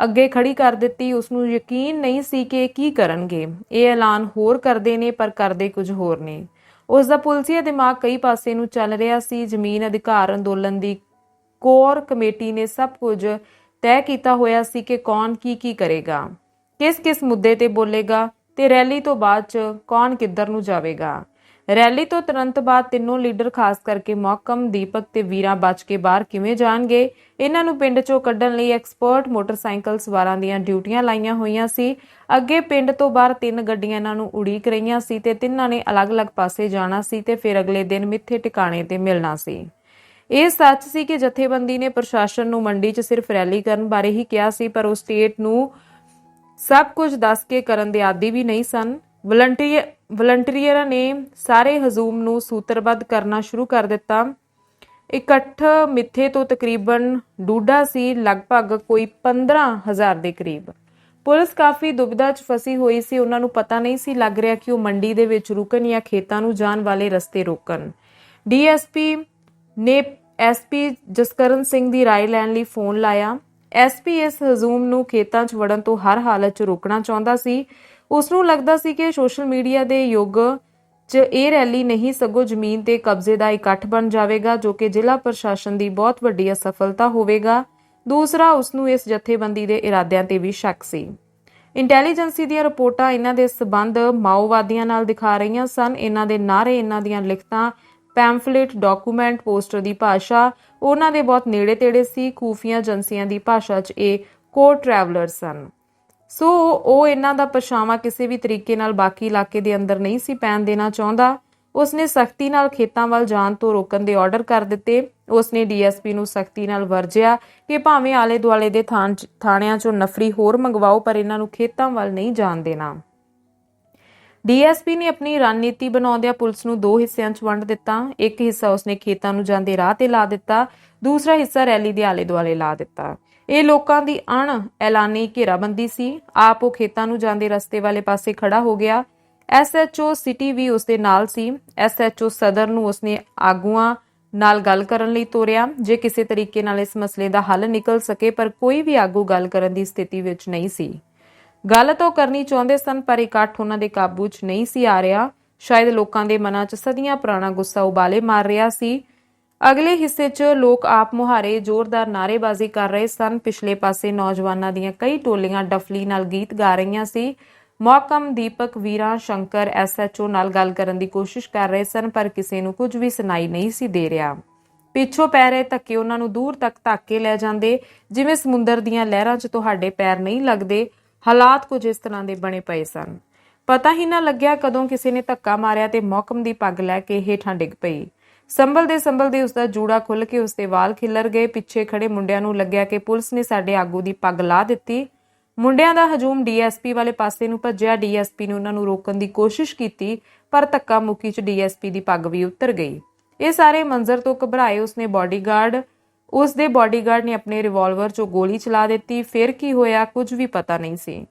ਅੱਗੇ ਖੜੀ ਕਰ ਦਿੱਤੀ। ਉਸ ਨੂੰ ਯਕੀਨ ਨਹੀਂ ਸੀ ਕਿ ਕੀ ਕਰਨਗੇ। ਇਹ ਐਲਾਨ ਹੋਰ ਕਰਦੇ ਨੇ, ਪਰ ਕਰਦੇ ਕੁਝ ਹੋਰ ਨੇ। ਉਸ ਦਾ ਪੁਲਸੀਆ ਦਿਮਾਗ ਕਈ ਪਾਸੇ ਨੂੰ ਚੱਲ ਰਿਹਾ ਸੀ। ਜ਼ਮੀਨ ਅਧਿਕਾਰ ਅੰਦੋਲਨ ਦੀ ਕੋਰ ਕਮੇਟੀ ਨੇ ਸਭ ਕੁਝ ਤੈਅ ਕੀਤਾ ਹੋਇਆ ਸੀ ਕਿ ਕੌਣ ਕੀ ਕੀ ਕਰੇਗਾ। ਕਿਸ ਕਿਸ ਮੁੱਦੇ ਤੇ ਬੋਲੇਗਾ ਤੇ ਰੈਲੀ ਤੋਂ ਬਾਅਦ ਚ ਕੌਣ ਕਿੱਧਰ ਨੂੰ ਜਾਵੇਗਾ। ਰੈਲੀ ਤੋਂ ਤੁਰੰਤ ਬਾਅਦ ਤਿੰਨੋਂ ਲੀਡਰ ਖਾਸ ਕਰਕੇ ਮੌਕਮ, ਦੀਪਕ ਤੇ ਵੀਰਾਂ ਬਚ ਕੇ ਬਾਹਰ ਕਿਵੇਂ ਜਾਣਗੇ? ਇਹਨਾਂ ਨੂੰ ਪਿੰਡ ਚੋਂ ਕੱਢਣ ਲਈ ਐਕਸਪਰਟ ਮੋਟਰਸਾਈਕਲ ਸਵਾਰਾਂ ਦੀਆਂ ਡਿਊਟੀਆਂ ਲਾਈਆਂ ਹੋਈਆਂ ਸੀ। ਅੱਗੇ ਪਿੰਡ ਤੋਂ ਬਾਹਰ ਤਿੰਨ ਗੱਡੀਆਂ ਇਹਨਾਂ ਨੂੰ ਉਡੀਕ ਰਹੀਆਂ ਸੀ ਤੇ ਤਿੰਨਾਂ ਨੇ ਅਲੱਗ-ਅਲੱਗ ਪਾਸੇ ਜਾਣਾ ਸੀ ਤੇ ਫਿਰ ਅਗਲੇ ਦਿਨ ਮਿੱਥੇ ਟਿਕਾਣੇ ਤੇ ਮਿਲਣਾ ਸੀ। ਇਹ ਸੱਚ ਸੀ ਕਿ ਜਥੇਬੰਦੀ ਨੇ ਪ੍ਰਸ਼ਾਸਨ ਨੂੰ ਮੰਡੀ 'ਚ ਸਿਰਫ ਰੈਲੀ ਕਰਨ ਬਾਰੇ ਹੀ ਕਿਹਾ ਸੀ, ਪਰ ਉਹ ਸਟੇਟ ਨੂੰ ਸਭ ਕੁਝ ਦੱਸ ਕੇ ਕਰਨ ਦੇ ਆਦੀ ਵੀ ਨਹੀਂ ਸਨ। ਵਲੰਟੀਅਰ ਵਲੰਟੀਅਰਾਂ ਨੇ ਸਾਰੇ ਹਜੂਮ ਨੂੰ ਸੂਤਰਬੱਧ ਕਰਨਾ ਸ਼ੁਰੂ ਕਰ ਦਿੱਤਾ। ਇਕੱਠ ਮਿੱਥੇ ਤੋਂ ਤਕਰੀਬਨ ਡੂਡਾ ਸੀ, ਲਗਭਗ ਕੋਈ 15000 ਦੇ ਕਰੀਬ। ਪੁਲਿਸ ਕਾਫੀ ਦੁਬਿਧਾ 'ਚ ਫਸੀ ਹੋਈ ਸੀ। ਉਹਨਾਂ ਨੂੰ ਪਤਾ ਨਹੀਂ ਸੀ ਲੱਗ ਰਿਹਾ ਕਿ ਉਹ ਮੰਡੀ ਦੇ ਵਿੱਚ ਰੁਕਣ ਜਾਂ ਖੇਤਾਂ ਨੂੰ ਜਾਣ ਵਾਲੇ ਰਸਤੇ ਰੋਕਣ। ਡੀਐਸਪੀ ਨੇ ਐਸਪੀ ਜਸਕਰਨ ਸਿੰਘ ਦੀ ਰਾਏ ਲੈਣ ਲਈ ਫੋਨ ਲਾਇਆ। ਐਸਪੀ ਇਸ ਹਜ਼ੂਮ ਨੂੰ ਖੇਤਾਂ 'ਚ ਵੜਨ ਤੋਂ ਹਰ ਹਾਲਤ 'ਚ ਰੋਕਣਾ ਚਾਹੁੰਦਾ ਸੀ। ਉਸ ਨੂੰ ਲੱਗਦਾ ਸੀ ਕਿ ਸੋਸ਼ਲ ਮੀਡੀਆ ਦੇ ਯੁੱਗ 'ਚ ਇਹ ਰੈਲੀ ਨਹੀਂ ਸਗੋਂ ਜ਼ਮੀਨ ਤੇ ਕਬਜ਼ੇ ਦਾ ਇਕੱਠ ਬਣ ਜਾਵੇਗਾ, ਜੋ ਕਿ ਜ਼ਿਲ੍ਹਾ ਪ੍ਰਸ਼ਾਸਨ ਦੀ ਬਹੁਤ ਵੱਡੀ ਅਸਫਲਤਾ ਹੋਵੇਗਾ। ਦੂਸਰਾ ਉਸ ਨੂੰ ਇਸ ਜਥੇਬੰਦੀ ਦੇ ਇਰਾਦਿਆਂ ਤੇ ਵੀ ਸ਼ੱਕ ਸੀ। ਇੰਟੈਲੀਜੈਂਸੀ ਦੀਆਂ ਰਿਪੋਰਟਾਂ ਇਹਨਾਂ ਦੇ ਸਬੰਧ ਮਾਓਵਾਦੀਆਂ ਨਾਲ ਦਿਖਾ ਰਹੀਆਂ ਸਨ। ਇਹਨਾਂ ਦੇ ਨਾਰੇ ਇਹਨਾਂ ਦੀਆਂ ਲਿਖਤਾਂ, ਪੈਂਫਲੇਟ, ਡਾਕੂਮੈਂਟ, ਪੋਸਟਰ ਦੀ ਭਾਸ਼ਾ, ਉਹਨਾਂ ਦੇ ਬਹੁਤ ਨੇੜੇ ਤੇੜੇ ਸੀ। ਖੂਫੀਆ ਏਜੰਸੀਆਂ ਦੀ ਭਾਸ਼ਾ 'ਚ ਇਹ ਕੋ ਟਰੈਵਲਰ ਸਨ। ਸੋ ਉਹ ਇਹਨਾਂ ਦਾ ਪਰਛਾਵਾਂ ਕਿਸੇ ਵੀ ਤਰੀਕੇ ਨਾਲ ਬਾਕੀ ਇਲਾਕੇ ਦੇ ਅੰਦਰ ਨਹੀਂ ਸੀ ਪੈਣ ਦੇਣਾ ਚਾਹੁੰਦਾ। ਉਸਨੇ ਸਖਤੀ ਨਾਲ ਖੇਤਾਂ ਵੱਲ ਜਾਣ ਤੋਂ ਰੋਕਣ ਦੇ ਆਰਡਰ ਕਰ ਦਿੱਤੇ। ਉਸਨੇ ਡੀਐਸਪੀ ਨੂੰ ਸਖਤੀ ਨਾਲ ਵਰਜਿਆ ਕਿ ਭਾਵੇਂ ਆਲੇ ਦੁਆਲੇ ਦੇ ਥਾਣ ਥਾਣਿਆਂ ਚੋਂ ਨਫਰੀ ਹੋਰ ਮੰਗਵਾਓ, ਪਰ ਇਹਨਾਂ ਨੂੰ ਖੇਤਾਂ ਵੱਲ ਨਹੀਂ ਜਾਣ ਦੇਣਾ। ਡੀਐਸਪੀ ਨੇ ਆਪਣੀ ਰਣਨੀਤੀ ਬਣਾਉਂਦਿਆਂ ਪੁਲਿਸ ਨੂੰ ਦੋ ਹਿੱਸਿਆਂ 'ਚ ਵੰਡ ਦਿੱਤਾ। ਇੱਕ ਹਿੱਸਾ ਉਸਨੇ ਖੇਤਾਂ ਨੂੰ ਜਾਂਦੇ ਰਾਹ ਤੇ ਲਾ ਦਿੱਤਾ। ਦੂਸਰਾ ਹਿੱਸਾ ਰੈਲੀ ਦੇ ਆਲੇ ਦੁਆਲੇ ਲਾ ਦਿੱਤਾ। ਇਹ ਲੋਕਾਂ ਦੀ ਅਣ ਐਲਾਨੀ ਘੇਰਾਬੰਦੀ ਸੀ। ਆਪ ਉਹ ਖੇਤਾਂ ਨੂੰ ਜਾਂਦੇ ਰਸਤੇ ਵਾਲੇ ਪਾਸੇ ਖੜਾ ਹੋ ਗਿਆ। ਐਸਐਚਓ ਸਿਟੀ ਵੀ ਉਸਦੇ ਨਾਲ ਸੀ। ਐਸਐਚਓ ਸਦਰ ਨੂੰ ਉਸਨੇ ਆਗੂਆਂ ਨਾਲ ਗੱਲ ਕਰਨ ਲਈ ਤੋਰਿਆ। ਜੇ ਕਿਸੇ ਤਰੀਕੇ ਨਾਲ ਇਸ ਮਸਲੇ ਦਾ ਹੱਲ ਨਿਕਲ ਸਕੇ, ਪਰ ਕੋਈ ਵੀ ਆਗੂ ਗੱਲ ਕਰਨ ਦੀ ਸਥਿਤੀ ਵਿੱਚ ਨਹੀਂ ਸੀ। ਗੱਲ ਤਾਂ ਕਰਨੀ ਚਾਹੁੰਦੇ ਸਨ, ਪਰ ਇਕੱਠ ਉਹਨਾਂ ਦੇ ਕਾਬੂ 'ਚ ਨਹੀਂ ਸੀ ਆ ਰਿਹਾ। ਸ਼ਾਇਦ ਲੋਕਾਂ ਦੇ ਮਨਾਂ 'ਚ ਸਦੀਆਂ ਪੁਰਾਣਾ ਗੁੱਸਾ ਉਬਾਲੇ ਮਾਰ ਰਿਹਾ ਸੀ। ਅਗਲੇ ਹਿੱਸੇ 'ਚ ਲੋਕ ਆਪ ਮੁਹਾਰੇ ਜ਼ੋਰਦਾਰ ਨਾਅਰੇਬਾਜ਼ੀ ਕਰ ਰਹੇ ਸਨ। ਪਿਛਲੇ ਪਾਸੇ ਨੌਜਵਾਨਾਂ ਦੀਆਂ ਕਈ ਟੋਲੀਆਂ ਡਫਲੀ ਨਾਲ ਗੀਤ ਗਾ ਰਹੀਆਂ ਸੀ। ਮੌਕਮ ਦੀਪਕ, ਵੀਰਾ, ਸ਼ੰਕਰ ਐਸਐਚਓ ਨਾਲ ਗੱਲ ਕਰਨ ਦੀ ਕੋਸ਼ਿਸ਼ ਕਰ ਰਹੇ ਸਨ, ਪਰ ਕਿਸੇ ਨੂੰ ਕੁਝ ਵੀ ਸੁਣਾਈ ਨਹੀਂ ਸੀ ਦੇ ਰਿਹਾ। ਪਿੱਛੋਂ ਪੈ ਰਹੇ ਧੱਕੇ ਉਹਨਾਂ ਨੂੰ ਦੂਰ ਤੱਕ ਧੱਕ ਕੇ ਲੈ ਜਾਂਦੇ। ਜਿਵੇਂ ਸਮੁੰਦਰ ਦੀਆਂ ਲਹਿਰਾਂ 'ਚ ਤੁਹਾਡੇ ਪੈਰ ਨਹੀਂ ਲੱਗਦੇ, ਹਾਲਾਤ ਕੁਝ ਇਸ ਤਰ੍ਹਾਂ ਦੇ ਬਣੇ ਪਏ ਸਨ। ਪਤਾ ਹੀ ਨਾ ਲੱਗਿਆ ਕਦੋਂ ਕਿਸੇ ਨੇ ਧੱਕਾ ਮਾਰਿਆ ਤੇ ਮੌਕਮ ਦੀ ਪੱਗ ਲੈ ਕੇ ਹੇਠਾਂ ਡਿੱਗ ਪਈ। ਸੰਭਲ ਦੇ ਸੰਭਲ ਦੇ ਉਸ ਦਾ ਜੂੜਾ ਖੁੱਲ ਕੇ ਉਸ ਦੇ ਵਾਲ ਖਿੱਲਰ ਗਏ। ਪਿੱਛੇ ਖੜੇ ਮੁੰਡਿਆਂ ਨੂੰ ਲੱਗਿਆ ਕਿ ਪੁਲਿਸ ਨੇ ਸਾਡੇ ਆਗੂ ਦੀ ਪੱਗ ਲਾ ਦਿੱਤੀ। ਮੁੰਡਿਆਂ ਦਾ ਹਜੂਮ ਡੀਐਸਪੀ ਵਾਲੇ ਪਾਸੇ ਨੂੰ ਭੱਜਿਆ। ਡੀਐਸਪੀ ਨੇ ਉਹਨਾਂ ਨੂੰ ਰੋਕਣ ਦੀ ਕੋਸ਼ਿਸ਼ ਕੀਤੀ, ਪਰ ਧੱਕਾ ਮੁੱਕੀ 'ਚ ਡੀਐਸਪੀ ਦੀ ਪੱਗ ਵੀ ਉੱਤਰ ਗਈ। ਇਹ ਸਾਰੇ ਮੰਜ਼ਰ ਤੋਂ ਘਬਰਾਏ ਉਸਨੇ ਬਾਡੀਗਾਰਡ। ਉਸ ਦੇ ਬਾਡੀਗਾਰਡ ਨੇ ਆਪਣੇ ਰਿਵਾਲਵਰ 'ਚੋਂ ਗੋਲੀ ਚਲਾ ਦਿੱਤੀ। ਫਿਰ ਕੀ ਹੋਇਆ ਕੁਝ ਵੀ ਪਤਾ ਨਹੀਂ ਸੀ।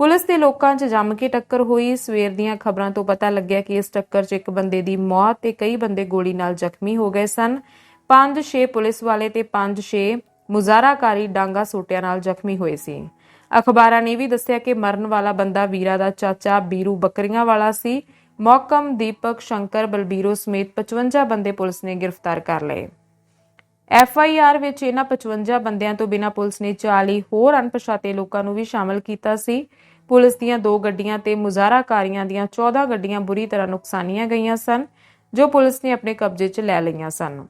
ਪੁਲਿਸ ਤੇ ਲੋਕਾਂ 'ਚ ਜੰਮ ਕੇ ਟੱਕਰ ਹੋਈ। ਸਵੇਰ ਦੀਆਂ ਖਬਰਾਂ ਤੋਂ ਪਤਾ ਲੱਗਿਆ ਕਿ ਇਸ ਟੱਕਰ 'ਚ ਇੱਕ ਬੰਦੇ ਦੀ ਮੌਤ ਤੇ ਕਈ ਬੰਦੇ ਗੋਲੀ ਨਾਲ ਜ਼ਖਮੀ ਹੋ ਗਏ ਸਨ। 5-6 ਪੁਲਿਸ ਵਾਲੇ ਤੇ 5-6 ਮੁਜ਼ਾਰਾਕਾਰੀ ਡਾਂਗਾ ਸੋਟਿਆਂ ਨਾਲ ਜ਼ਖਮੀ ਹੋਏ ਸੀ। ਅਖਬਾਰਾਂ ਨੇ ਵੀ ਦੱਸਿਆ ਕਿ ਮਰਨ ਵਾਲਾ ਬੰਦਾ ਵੀਰਾ ਦਾ ਚਾਚਾ ਬੀਰੂ ਬੱਕਰੀਆਂ ਵਾਲਾ ਸੀ। ਮੌਕਮ ਦੀਪਕ ਸ਼ੰਕਰ ਬਲਬੀਰੋ ਸਮੇਤ 55 ਬੰਦੇ ਪੁਲਿਸ ਨੇ ਗ੍ਰਿਫਤਾਰ ਕਰ ਲਏ। ਐਫ ਆਈ ਆਰ ਵਿੱਚ ਇਹਨਾਂ 55 ਬੰਦਿਆਂ ਤੋਂ ਬਿਨਾਂ ਪੁਲਿਸ ਨੇ 40 ਹੋਰ ਅਣਪਛਾਤੇ ਲੋਕਾਂ ਨੂੰ ਵੀ ਸ਼ਾਮਲ ਕੀਤਾ ਸੀ। ਪੁਲਿਸ ਦੀਆਂ ਦੋ ਗੱਡੀਆਂ ਤੇ ਮੁਜ਼ਾਰਾਕਾਰੀਆਂ ਦੀਆਂ 14 ਗੱਡੀਆਂ ਬੁਰੀ ਤਰ੍ਹਾਂ ਨੁਕਸਾਨੀਆਂ ਗਈਆਂ ਸਨ, ਜੋ ਪੁਲਿਸ ਨੇ ਆਪਣੇ ਕਬਜ਼ੇ 'ਚ ਲੈ ਲਈਆਂ ਸਨ।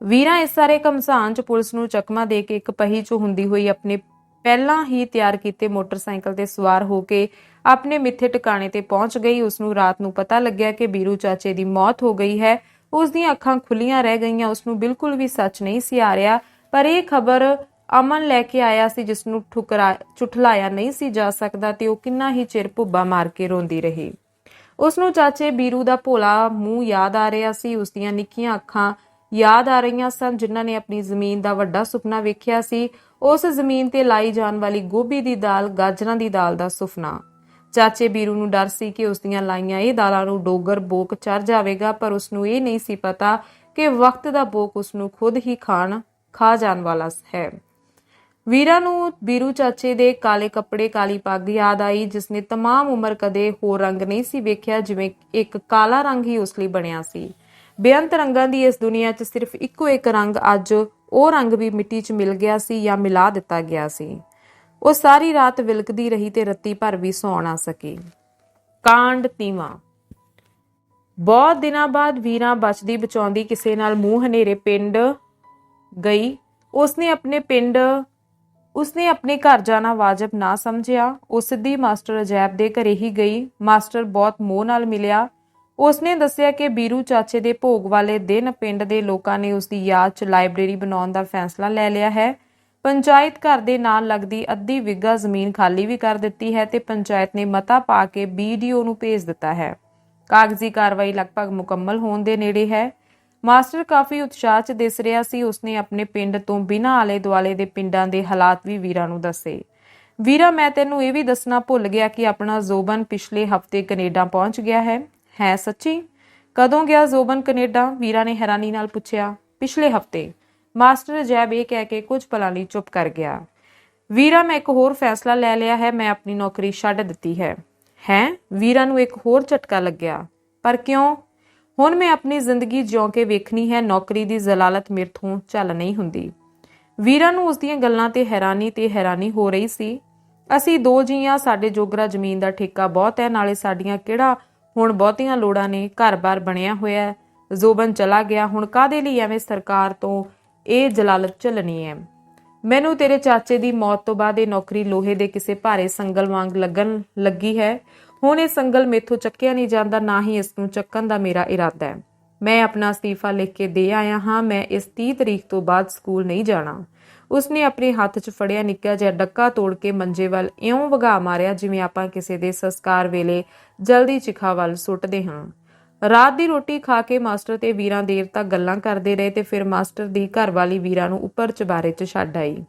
ਵੀਰਾਂ ਇਸ ਸਾਰੇ ਕਮਸਾਨ 'ਚ ਪੁਲਿਸ ਨੂੰ ਚਕਮਾ ਦੇ ਕੇ ਇੱਕ ਪਹੀ 'ਚ ਹੁੰਦੀ ਹੋਈ ਆਪਣੇ ਪਹਿਲਾਂ ਹੀ ਤਿਆਰ ਕੀਤੇ ਮੋਟਰਸਾਈਕਲ ਤੇ ਸਵਾਰ ਹੋ ਕੇ ਆਪਣੇ ਮਿੱਥੇ ਟਿਕਾਣੇ ਤੇ ਪਹੁੰਚ ਗਈ। ਉਸ ਨੂੰ ਰਾਤ ਨੂੰ ਪਤਾ ਲੱਗਿਆ ਕਿ ਬੀਰੂ ਚਾਚੇ ਦੀ ਮੌਤ ਹੋ ਗਈ ਹੈ। ਉਸ ਦੀਆਂ ਅੱਖਾਂ ਖੁੱਲੀਆਂ ਰਹਿ ਗਈਆਂ। ਉਸ ਨੂੰ ਬਿਲਕੁਲ ਵੀ ਸੱਚ ਨਹੀਂ ਸੀ ਆ ਰਿਹਾ, ਪਰ ਇਹ ਖਬਰ ਅਮਨ ਲੈ ਕੇ ਆਇਆ ਸੀ ਜਿਸ ਨੂੰ ਠੁਕਰਾ, ਚੁਠਲਾਇਆ ਨਹੀਂ ਸੀ ਜਾ ਸਕਦਾ ਤੇ ਉਹ ਕਿੰਨਾ ਹੀ ਚਿਰ ਭੁੱਬਾ ਮਾਰ ਕੇ ਰੋਂਦੀ ਰਹੀ। ਉਸ ਨੂੰ ਚਾਚੇ ਬੀਰੂ ਦਾ ਭੋਲਾ ਮੂੰਹ ਯਾਦ ਆ ਰਿਹਾ ਸੀ। ਉਸ ਦੀਆਂ ਨਿੱਕੀਆਂ ਅੱਖਾਂ ਯਾਦ ਆ ਰਹੀਆਂ ਸਨ, ਜਿਨ੍ਹਾਂ ਨੇ ਆਪਣੀ ਜ਼ਮੀਨ ਦਾ ਵੱਡਾ ਸੁਪਨਾ ਵੇਖਿਆ ਸੀ। ਉਸ ਜ਼ਮੀਨ ਤੇ ਲਾਈ ਜਾਣ ਵਾਲੀ ਗੋਭੀ ਦੀ ਦਾਲ, ਗਾਜਰਾਂ ਦੀ ਦਾਲ ਦਾ ਸੁਪਨਾ। ਚਾਚੇ ਬੀਰੂ ਨੂੰ ਡਰ ਸੀ ਕਿ ਉਸ ਦੀਆਂ ਲਾਈਆਂ ਇਹ ਦਾਲਾਂ ਨੂੰ ਡੋਗਰ ਬੋਕ ਚੜ ਜਾਵੇਗਾ, ਪਰ ਉਸ ਨੂੰ ਇਹ ਨਹੀਂ ਸੀ ਪਤਾ ਕਿ ਵਕਤ ਦਾ ਬੋਕ ਉਸ ਨੂੰ ਖੁਦ ਹੀ ਖਾਣ, ਖਾ ਜਾਣ ਵਾਲਾ ਹੈ। ਵੀਰਾ ਨੂੰ ਬੀਰੂ ਚਾਚੇ ਦੇ ਕਾਲੇ ਕੱਪੜੇ ਕਾਲੀ ਪੱਗ ਯਾਦ ਆਈ ਜਿਸ ਨੇ तमाम ਉਮਰ ਕਦੇ ਹੋਰ ਰੰਗ ਨਹੀਂ ਸੀ ਵੇਖਿਆ ਜਿਵੇਂ ਇੱਕ ਕਾਲਾ ਰੰਗ ਹੀ ਉਸ ਲਈ ਬਣਿਆ ਸੀ ਬੇਅੰਤ ਰੰਗਾਂ ਦੀ ਇਸ ਦੁਨੀਆ 'ਚ ਸਿਰਫ ਇੱਕੋ ਇੱਕ ਰੰਗ ਅੱਜ ਉਹ ਰੰਗ ਵੀ ਮਿੱਟੀ 'ਚ ਮਿਲ ਗਿਆ ਸੀ ਜਾਂ ਮਿਲਾ ਦਿੱਤਾ ਗਿਆ ਸੀ ਉਹ ਸਾਰੀ ਰਾਤ ਵਿਲਕਦੀ ਰਹੀ ਤੇ ਰੱਤੀ ਭਰ ਵੀ ਸੌਂ ਨਾ ਸਕੀ ਕਾਂਡ ਤੀਵਾਂ ਬਹੁਤ ਦਿਨਾਂ ਬਾਅਦ ਵੀਰਾਂ ਬਚਦੀ ਬਚਾਉਂਦੀ ਕਿਸੇ ਨਾਲ ਮੂੰਹ ਹਨੇਰੇ ਪਿੰਡ ਗਈ ਉਸਨੇ ਆਪਣੇ ਪਿੰਡ ਉਸਨੇ ਆਪਣੇ ਘਰ ਜਾਣਾ ਵਾਜਬ ਨਾ ਸਮਝਿਆ। ਉਹ ਸਿੱਧੀ ਮਾਸਟਰ ਅਜੈਬ ਦੇ ਘਰੇ ਹੀ ਗਈ। ਮਾਸਟਰ ਬਹੁਤ ਮੋਹ ਨਾਲ ਮਿਲਿਆ। ਉਸਨੇ ਦੱਸਿਆ ਕਿ ਬੀਰੂ ਚਾਚੇ ਦੇ ਭੋਗ ਵਾਲੇ ਦਿਨ ਪਿੰਡ ਦੇ ਲੋਕਾਂ ਨੇ ਉਸ ਦੀ ਯਾਦ 'ਚ ਲਾਇਬ੍ਰੇਰੀ ਬਣਾਉਣ ਦਾ ਫੈਸਲਾ ਲੈ ਲਿਆ ਹੈ। ਪੰਚਾਇਤ ਘਰ ਦੇ ਨਾਲ ਲੱਗਦੀ ਅੱਧੀ ਵਿਗਾ ਜ਼ਮੀਨ ਖਾਲੀ ਵੀ ਕਰ ਦਿੱਤੀ ਹੈ ਤੇ ਪੰਚਾਇਤ ਨੇ ਮਤਾ ਪਾ ਕੇ ਬੀਡੀਓ ਨੂੰ ਭੇਜ ਦਿੱਤਾ ਹੈ। ਕਾਗਜ਼ੀ ਕਾਰਵਾਈ ਲਗਭਗ ਮੁਕੰਮਲ ਹੋਣ ਦੇ ਨੇੜੇ ਹੈ। ਮਾਸਟਰ ਕਾਫੀ ਉਤਸ਼ਾਹ 'ਚ ਦਿਸ ਰਿਹਾ ਸੀ। ਉਸਨੇ ਆਪਣੇ ਪਿੰਡ ਤੋਂ ਬਿਨਾਂ ਆਲੇ ਦੁਆਲੇ ਦੇ ਪਿੰਡਾਂ ਦੇ ਹਾਲਾਤ ਵੀ ਵੀਰਾਂ ਨੂੰ ਦੱਸੇ। ਵੀਰਾ, ਮੈਂ ਤੈਨੂੰ ਇਹ ਵੀ ਦੱਸਣਾ ਭੁੱਲ ਗਿਆ ਕਿ ਆਪਣਾ ਜ਼ੋਬਨ ਪਿਛਲੇ ਹਫ਼ਤੇ ਕੈਨੇਡਾ ਪਹੁੰਚ ਗਿਆ ਹੈ। ਹੈ ਸੱਚੀ? ਕਦੋਂ ਗਿਆ ਜ਼ੋਬਨ ਕੈਨੇਡਾ? ਵੀਰਾ ਨੇ ਹੈਰਾਨੀ ਨਾਲ ਪੁੱਛਿਆ। ਪਿਛਲੇ ਹਫ਼ਤੇ। ਮਾਸਟਰ ਜੈਬ ਇਹ ਕਹਿ ਕੇ ਕੁਝ ਪਲਾਂ ਲਈ ਚੁੱਪ ਕਰ ਗਿਆ। ਵੀਰਾ, ਮੈਂ ਇੱਕ ਹੋਰ ਫੈਸਲਾ ਲੈ ਲਿਆ ਹੈ। ਮੈਂ ਆਪਣੀ ਨੌਕਰੀ ਛੱਡ ਦਿੱਤੀ ਹੈ। ਹੈ? ਵੀਰਾ ਨੂੰ ਇੱਕ ਹੋਰ ਝਟਕਾ ਲੱਗਿਆ। ਪਰ ਕਿਉਂ? ਹੁਣ ਮੈਂ ਆਪਣੀ ਜ਼ਿੰਦਗੀ ਜਿਉਂ ਕੇ ਵੇਖਣੀ ਹੈ, ਨੌਕਰੀ ਦੀ ਜ਼ਲਾਲਤ ਮੇਰੇ ਤੋਂ ਚੱਲ ਨਹੀਂ ਹੁੰਦੀ। ਵੀਰਾ ਨੂੰ ਉਸ ਦੀਆਂ ਗੱਲਾਂ ਤੇ ਹੈਰਾਨੀ ਤੇ ਹੈਰਾਨੀ ਹੋ ਰਹੀ ਸੀ। ਅਸੀਂ ਦੋ ਜੀਆਂ, ਸਾਡੇ ਜੋਗਰਾ ਜ਼ਮੀਨ ਦਾ ਠੇਕਾ ਬਹੁਤ ਹੈ, ਨਾਲੇ ਸਾਡੀਆਂ ਕਿਹੜਾ ਹੁਣ ਬਹੁਤੀਆਂ ਲੋੜਾਂ ਨੇ, ਘਰ-ਬਾਰ ਬਣਿਆ ਹੋਇਆ ਹੈ, ਜ਼ੋਬਨ ਚਲਾ ਗਿਆ, ਹੁਣ ਕਾਦੇ ਲਈ ਐਵੇਂ ਸਰਕਾਰ ਤੋਂ ਇਹ ਜਲਾਲਤ ਚੱਲਣੀ ਹੈ? ਮੈਨੂੰ ਤੇਰੇ ਚਾਚੇ ਦੀ ਮੌਤ ਤੋਂ ਬਾਅਦ ਇਹ ਨੌਕਰੀ ਲੋਹੇ ਦੇ ਕਿਸੇ ਭਾਰੇ ਸੰਗਲ ਵਾਂਗ ਲੱਗਣ ਲੱਗੀ ਹੈ। ਹੁਣ ਇਹ ਸੰਗਲ ਮੇਥੋਂ ਚੱਕਿਆ ਨਹੀਂ ਜਾਂਦਾ, ਨਾ ਹੀ ਇਸ ਨੂੰ ਚੱਕਣ ਦਾ ਮੇਰਾ ਇਰਾਦਾ ਹੈ। ਮੈਂ ਆਪਣਾ ਅਸਤੀਫਾ ਲਿਖ ਕੇ ਦੇ ਆਇਆ ਹਾਂ, ਮੈਂ ਇਸ 30 ਤਰੀਕ ਤੋਂ ਬਾਅਦ ਸਕੂਲ ਨਹੀਂ ਜਾਣਾ। ਉਸਨੇ ਆਪਣੇ ਹੱਥ 'ਚ ਫੜਿਆ ਨਿੱਕਾ ਜਿਹਾ ਡੱਕਾ ਤੋੜ ਕੇ ਮੰਜੇ ਵੱਲ ਇਉਂ ਵਗਾ ਮਾਰਿਆ ਜਿਵੇਂ ਆਪਾਂ ਕਿਸੇ ਦੇ ਸੰਸਕਾਰ ਵੇਲੇ ਜਲਦੀ ਚਿਖਾ ਵੱਲ ਸੁੱਟਦੇ ਹਾਂ। ਰਾਤ ਦੀ ਰੋਟੀ ਖਾ ਕੇ ਮਾਸਟਰ ਤੇ ਵੀਰਾਂ ਦੇਰ ਤੱਕ ਗੱਲਾਂ ਕਰਦੇ ਰਹੇ ਤੇ ਫਿਰ ਮਾਸਟਰ ਦੀ ਘਰਵਾਲੀ ਵੀਰਾਂ ਨੂੰ ਉੱਪਰ ਚਬਾਰੇ 'ਚ ਛੱਡ ਆਈ।